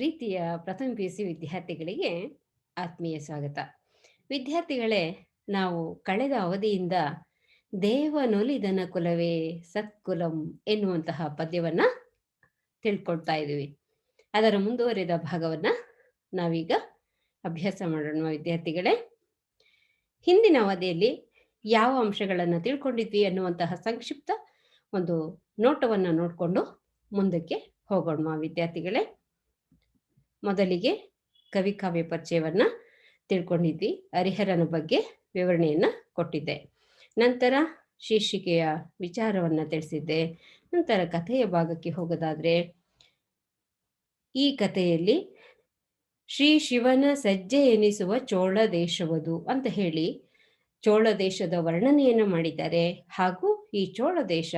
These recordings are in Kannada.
ಪ್ರೀತಿಯ ಪ್ರಥಮ ಪಿ ಸಿ ವಿದ್ಯಾರ್ಥಿಗಳಿಗೆ ಆತ್ಮೀಯ ಸ್ವಾಗತ. ವಿದ್ಯಾರ್ಥಿಗಳೇ, ನಾವು ಕಳೆದ ಅವಧಿಯಿಂದ ದೇವನೊಲಿದನ ಕುಲವೇ ಸತ್ಕುಲಂ ಎನ್ನುವಂತಹ ಪದ್ಯವನ್ನ ತಿಳ್ಕೊಳ್ತಾ ಇದ್ದೀವಿ. ಅದರ ಮುಂದುವರಿದ ಭಾಗವನ್ನ ನಾವೀಗ ಅಭ್ಯಾಸ ಮಾಡೋಣ ವಿದ್ಯಾರ್ಥಿಗಳೇ. ಹಿಂದಿನ ಅವಧಿಯಲ್ಲಿ ಯಾವ ಅಂಶಗಳನ್ನು ತಿಳ್ಕೊಂಡಿದ್ವಿ ಅನ್ನುವಂತಹ ಸಂಕ್ಷಿಪ್ತ ಒಂದು ನೋಟವನ್ನು ನೋಡಿಕೊಂಡು ಮುಂದಕ್ಕೆ ಹೋಗೋಣ ವಿದ್ಯಾರ್ಥಿಗಳೇ. ಮೊದಲಿಗೆ ಕವಿ ಕಾವ್ಯ ಪರಿಚಯವನ್ನ ತಿಳ್ಕೊಂಡಿದ್ವಿ, ಹರಿಹರನ ಬಗ್ಗೆ ವಿವರಣೆಯನ್ನ ಕೊಟ್ಟಿದ್ದೆ. ನಂತರ ಶೀರ್ಷಿಕೆಯ ವಿಚಾರವನ್ನ ತಿಳಿಸಿದ್ದೆ. ನಂತರ ಕಥೆಯ ಭಾಗಕ್ಕೆ ಹೋಗೋದಾದ್ರೆ, ಈ ಕಥೆಯಲ್ಲಿ ಶ್ರೀ ಶಿವನ ಸಜ್ಜೆ ಎನಿಸುವ ಚೋಳ ದೇಶವದು ಅಂತ ಹೇಳಿ ಚೋಳ ದೇಶದ ವರ್ಣನೆಯನ್ನು ಮಾಡಿದ್ದಾರೆ. ಹಾಗೂ ಈ ಚೋಳ ದೇಶ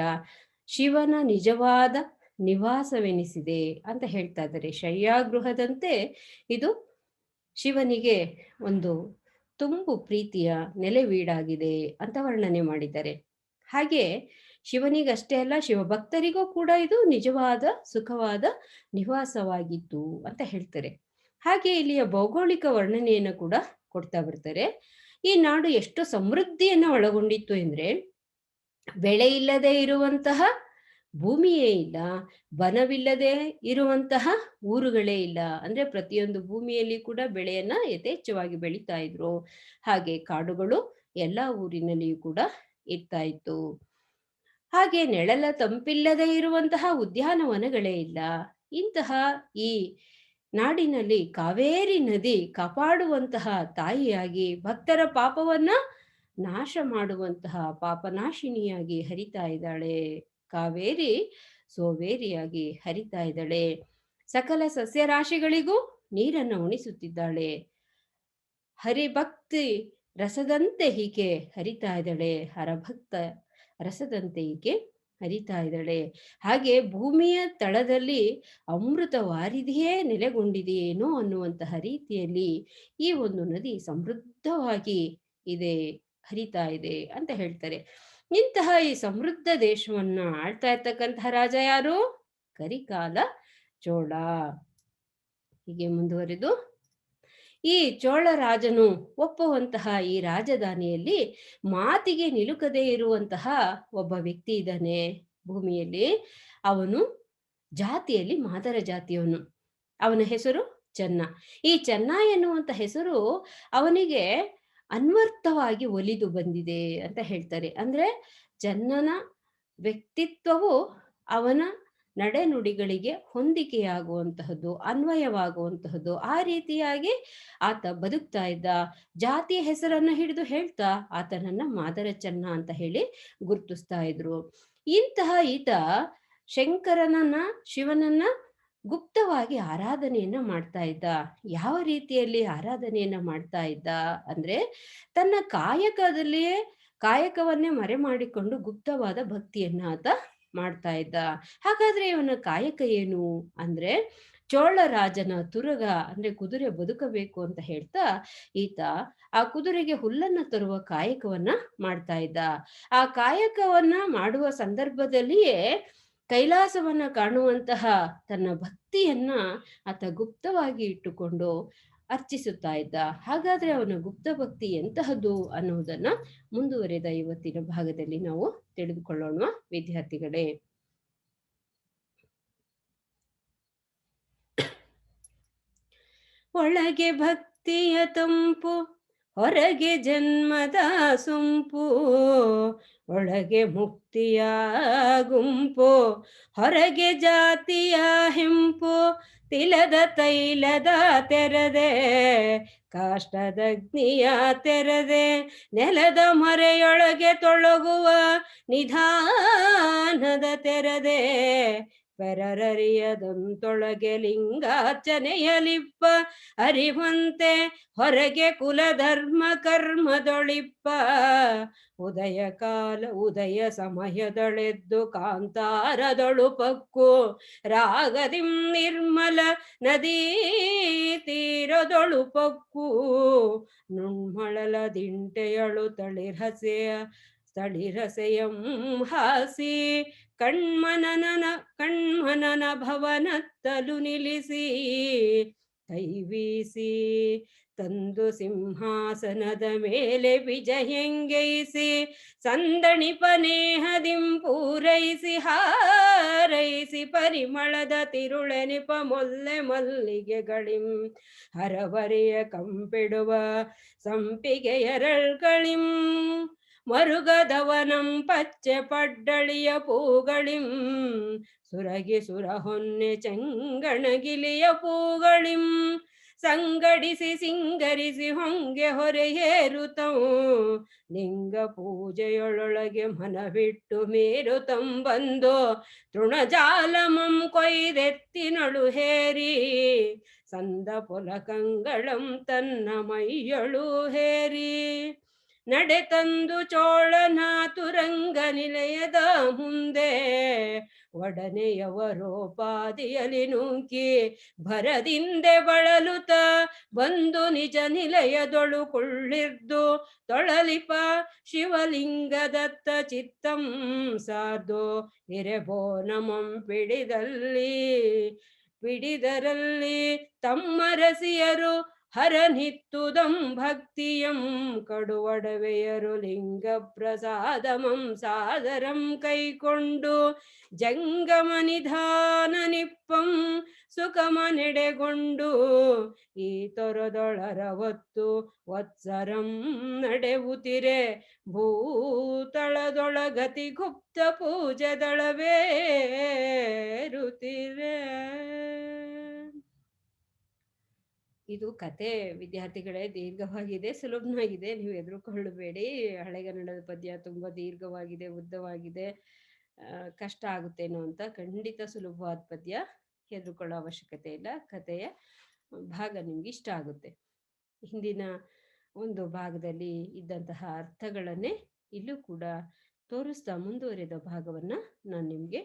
ಶಿವನ ನಿಜವಾದ ನಿವಾಸವೆನಿಸಿದೆ ಅಂತ ಹೇಳ್ತಾ ಇದ್ದಾರೆ. ಶಯ್ಯಾಗೃಹದಂತೆ ಇದು ಶಿವನಿಗೆ ಒಂದು ತುಂಬು ಪ್ರೀತಿಯ ನೆಲೆವೀಡಾಗಿದೆ ಅಂತ ವರ್ಣನೆ ಮಾಡಿದ್ದಾರೆ. ಹಾಗೆ ಶಿವನಿಗಷ್ಟೇ ಅಲ್ಲ, ಶಿವಭಕ್ತರಿಗೂ ಕೂಡ ಇದು ನಿಜವಾದ, ಸುಖವಾದ ನಿವಾಸವಾಗಿತ್ತು ಅಂತ ಹೇಳ್ತಾರೆ. ಹಾಗೆ ಇಲ್ಲಿಯ ಭೌಗೋಳಿಕ ವರ್ಣನೆಯನ್ನು ಕೂಡ ಕೊಡ್ತಾ ಬರ್ತಾರೆ. ಈ ನಾಡು ಎಷ್ಟು ಸಮೃದ್ಧಿಯನ್ನು ಒಳಗೊಂಡಿತ್ತು ಅಂದ್ರೆ ಬೆಳೆ ಇಲ್ಲದೆ ಇರುವಂತಹ ಭೂಮಿಯೇ ಇಲ್ಲ, ವನವಿಲ್ಲದೆ ಇರುವಂತಹ ಊರುಗಳೇ ಇಲ್ಲ. ಅಂದ್ರೆ ಪ್ರತಿಯೊಂದು ಭೂಮಿಯಲ್ಲಿ ಕೂಡ ಬೆಳೆಯನ್ನ ಯಥೇಚ್ಛವಾಗಿ ಬೆಳೀತಾ ಇದ್ರು. ಹಾಗೆ ಕಾಡುಗಳು ಎಲ್ಲ ಊರಿನಲ್ಲಿಯೂ ಕೂಡ ಇರ್ತಾ ಇತ್ತು. ಹಾಗೆ ನೆಳಲ ತಂಪಿಲ್ಲದೆ ಇರುವಂತಹ ಉದ್ಯಾನವನಗಳೇ ಇಲ್ಲ. ಇಂತಹ ಈ ನಾಡಿನಲ್ಲಿ ಕಾವೇರಿ ನದಿ ಕಾಪಾಡುವಂತಹ ತಾಯಿಯಾಗಿ, ಭಕ್ತರ ಪಾಪವನ್ನ ನಾಶ ಮಾಡುವಂತಹ ಪಾಪನಾಶಿನಿಯಾಗಿ ಹರಿತಾ ಇದ್ದಾಳೆ. ಕಾವೇರಿ ಸೋವೇರಿಯಾಗಿ ಹರಿತಾ ಇದ್ದಾಳೆ. ಸಕಲ ಸಸ್ಯರಾಶಿಗಳಿಗೂ ನೀರನ್ನು ಉಣಿಸುತ್ತಿದ್ದಾಳೆ. ಹರಿಭಕ್ತಿ ರಸದಂತೆ ಹೀಗೆ ಹರಿತಾ ಇದ್ದಾಳೆ. ಹರಭಕ್ತ ರಸದಂತೆ ಹೀಗೆ ಹರಿತಾ ಇದ್ದಾಳೆ. ಹಾಗೆ ಭೂಮಿಯ ತಳದಲ್ಲಿ ಅಮೃತ ವಾರಿದೆಯೇ ನೆಲೆಗೊಂಡಿದೆಯೇನೋ ಅನ್ನುವಂತಹ ರೀತಿಯಲ್ಲಿ ಈ ಒಂದು ನದಿ ಸಮೃದ್ಧವಾಗಿ ಇದೆ, ಹರಿತಾ ಇದೆ ಅಂತ ಹೇಳ್ತಾರೆ. ಇಂತಹ ಈ ಸಮೃದ್ಧ ದೇಶವನ್ನ ಆಳ್ತಾ ಇರ್ತಕ್ಕಂತಹ ರಾಜ ಯಾರು? ಕರಿಕಾಲ ಚೋಳ. ಹೀಗೆ ಮುಂದುವರೆದು. ಈ ಚೋಳ ರಾಜನು ಒಪ್ಪುವಂತಹ ಈ ರಾಜಧಾನಿಯಲ್ಲಿ ಮಾತಿಗೆ ನಿಲುಕದೇ ಇರುವಂತಹ ಒಬ್ಬ ವ್ಯಕ್ತಿ ಇದ್ದಾನೆ. ಭೂಮಿಯಲ್ಲಿ ಅವನು ಜಾತಿಯಲ್ಲಿ ಮಾದರ ಜಾತಿಯವನು. ಅವನ ಹೆಸರು ಚೆನ್ನ. ಈ ಚೆನ್ನ ಎನ್ನುವಂತ ಹೆಸರು ಅವನಿಗೆ ಅನ್ವರ್ಥವಾಗಿ ಒಲಿದು ಬಂದಿದೆ ಅಂತ ಹೇಳ್ತಾರೆ. ಅಂದ್ರೆ ಜನ್ನನ ವ್ಯಕ್ತಿತ್ವವು ಅವನ ನಡೆನುಡಿಗಳಿಗೆ ಹೊಂದಿಕೆಯಾಗುವಂತಹದ್ದು, ಅನ್ವಯವಾಗುವಂತಹದ್ದು. ಆ ರೀತಿಯಾಗಿ ಆತ ಬದುಕ್ತಾ ಇದ್ದ. ಜಾತಿಯ ಹೆಸರನ್ನ ಹಿಡಿದು ಹೇಳ್ತಾ ಆತನನ್ನ ಮಾದರ ಚೆನ್ನ ಅಂತ ಹೇಳಿ ಗುರುತಿಸ್ತಾ ಇದ್ರು. ಇಂತಹ ಈತ ಶಂಕರನನ್ನ ಶಿವನನ್ನ ಗುಪ್ತವಾಗಿ ಆರಾಧನೆಯನ್ನ ಮಾಡ್ತಾ ಇದ್ದ. ಯಾವ ರೀತಿಯಲ್ಲಿ ಆರಾಧನೆಯನ್ನ ಮಾಡ್ತಾ ಇದ್ದ ಅಂದ್ರೆ ತನ್ನ ಕಾಯಕದಲ್ಲಿಯೇ ಕಾಯಕವನ್ನೇ ಮರೆ ಮಾಡಿಕೊಂಡು ಗುಪ್ತವಾದ ಭಕ್ತಿಯನ್ನ ಆತ ಮಾಡ್ತಾ ಇದ್ದ. ಹಾಗಾದ್ರೆ ಇವನ ಕಾಯಕ ಏನು ಅಂದ್ರೆ ಚೋಳ ರಾಜನ ತುರಗ ಅಂದ್ರೆ ಕುದುರೆ ಬದುಕಬೇಕು ಅಂತ ಹೇಳ್ತಾ ಈತ ಆ ಕುದುರೆಗೆ ಹುಲ್ಲನ್ನ ತರುವ ಕಾಯಕವನ್ನ ಮಾಡ್ತಾ ಇದ್ದ. ಆ ಕಾಯಕವನ್ನ ಮಾಡುವ ಸಂದರ್ಭದಲ್ಲಿಯೇ ಕೈಲಾಸವನ್ನ ಕಾಣುವಂತಹ ತನ್ನ ಭಕ್ತಿಯನ್ನ ಆತ ಗುಪ್ತವಾಗಿ ಇಟ್ಟುಕೊಂಡು ಅರ್ಚಿಸುತ್ತಾ ಇದ್ದ. ಹಾಗಾದ್ರೆ ಅವನ ಗುಪ್ತ ಭಕ್ತಿ ಎಂತಹದ್ದು ಅನ್ನುವುದನ್ನ ಮುಂದುವರೆದ ಇವತ್ತಿನ ಭಾಗದಲ್ಲಿ ನಾವು ತಿಳಿದುಕೊಳ್ಳೋಣ ವಿದ್ಯಾರ್ಥಿಗಳೇ. ಒಳಗೆ ಭಕ್ತಿಯ ತಂಪು ಹೊರಗೆ ಜನ್ಮದ ಸುಂಪು, ಒಳಗೆ ಮುಕ್ತಿಯ ಗುಂಪು, ಹೊರಗೆ ಜಾತಿಯ ಹೆಂಪು, ತಿಲದ ತೈಲದ ತೆರದೆ ಕಾಷ್ಟದಗ್ನಿಯ ತೆರದೆ, ನೆಲದ ಮರೆಯೊಳಗೆ ತೊಳಗುವ ನಿಧಾನದ ತೆರದೆ. ಪೆರರರಿಯದಂತೊಳಗೆ ಲಿಂಗಾರ್ಚನೆಯಲಿಪ್ಪ, ಅರಿವಂತೆ ಹೊರಗೆ ಕುಲಧರ್ಮ ಕರ್ಮದೊಳಿಪ್ಪ. ಉದಯ ಕಾಲ, ಉದಯ ಸಮಯದೊಳೆದ್ದು ಕಾಂತಾರದೊಳು ಪಕ್ಕು ರಾಗದಿಂ ನಿರ್ಮಲ ನದೀ ತೀರದೊಳು ಪಕ್ಕು ನುಣ್ಮಳಲ ದಿಂಟೆಯಳು ತಳಿರಸೆಯ, ತಳಿರಸೆಯಂ ಹಾಸಿ ಕಣ್ಮನನ ಕಣ್ಮನನ ಭವನತ್ತಲು ನಿಲ್ಲಿಸಿ ಕೈವೀಸಿ ತಂದು ಸಿಂಹಾಸನದ ಮೇಲೆ ವಿಜಯಂಗೈಸಿ ಸಂದಣಿಪನೇಹದಿಂ ಪೂರೈಸಿ ಹಾರೈಸಿ, ಪರಿಮಳದ ತಿರುಳೆನಿಪ ಮೊಲ್ಲೆ ಮಲ್ಲಿಗೆಗಳಿಂ ಹರವರೆಯ ಕಂಪಿಡುವ ಸಂಪಿಗೆ ಮರುಗದವನಂ ಪಚ್ಚೆ ಪಡ್ಡಳಿಯ ಪೂಗಳಿಂ, ಸುರಗಿ ಸುರ ಹೊನ್ನೆ ಚಂಗಣಗಿಲಿಯ ಪೂಗಳಿಂ. ಸಂಗಡಿಸಿ ಸಿಂಗರಿಸಿ ಹೊಂಗೆ ಹೊರೆಯೇರುತಂ ಲಿಂಗ ಪೂಜೆಯೊಳೊಳಗೆ ಮನವಿಟ್ಟು ಮೇರುತಂ ಬಂದು, ತೃಣಜಾಲಮಂ ಕೊಯ್ದೆತ್ತಿನಳು ಹೇರಿ, ಸಂದ ಪುಲಕಂಗಳಂ ತನ್ನ ಮೈಯಳು ಹೇರಿ. ನಡೆ ತಂದು ಚೋಳನ ತುರಂಗ ನಿಲಯದ ಮುಂದೆ ಒಡನೆಯವರೋಪಾದಿಯಲಿ ನೂಕಿ ಭರದಿಂದೆ ಬಳಲುತ ಬಂದು ನಿಜ ನಿಲಯದೊಳು ಕುಳ್ಳಿರ್ದು, ತೊಳಲಿಪ ಶಿವಲಿಂಗದತ್ತ ಚಿತ್ತಂ ಸಾಧು ಎರೆಬೋ ನಮಂ ಪಿಡಿದಲ್ಲಿ, ಪಿಡಿದರಲ್ಲಿ ತಮ್ಮ ರಸಿಯರು ಹರನಿತ್ತುದಂ ಭಕ್ತಿಯಂ ಕಡುವಡವೆಯರು ಲಿಂಗ ಪ್ರಸಾದಮಂ ಸಾದರಂ ಕೈಕೊಂಡು ಜಂಗಮ ನಿಧಾನ ನಿಪ್ಪಂ ಸುಖಮ ನೆಡೆಗೊಂಡು ಈ ತೊರದೊಳರವತ್ತು ವತ್ಸರಂ ನಡೆವುತಿರೆ. ಭೂತಳದೊಳಗತಿ ಗುಪ್ತ ಪೂಜೆದಳವೇರುತ್ತಿರೆ ಇದು ಕತೆ ವಿದ್ಯಾರ್ಥಿಗಳೇ ದೀರ್ಘವಾಗಿದೆ ಸುಲಭವಾಗಿದೆ ನೀವು ಎದುರುಕೊಳ್ಳಬೇಡಿ. ಹಳೆಗನ್ನಡದ ಪದ್ಯ ತುಂಬ ದೀರ್ಘವಾಗಿದೆ, ಉದ್ದವಾಗಿದೆ. ಕಷ್ಟ ಆಗುತ್ತೇನೋ ಅಂತ ಖಂಡಿತ ಸುಲಭವಾದ ಪದ್ಯ ಹೆದರ್ಕೊಳ್ಳೋ ಅವಶ್ಯಕತೆ ಇಲ್ಲ. ಕಥೆಯ ಭಾಗ ನಿಮ್ಗೆ ಇಷ್ಟ ಆಗುತ್ತೆ. ಹಿಂದಿನ ಒಂದು ಭಾಗದಲ್ಲಿ ಇದ್ದಂತಹ ಅರ್ಥಗಳನ್ನೇ ಇಲ್ಲೂ ಕೂಡ ತೋರಿಸ್ತಾ ಮುಂದುವರೆದ ಭಾಗವನ್ನ ನಾನು ನಿಮಗೆ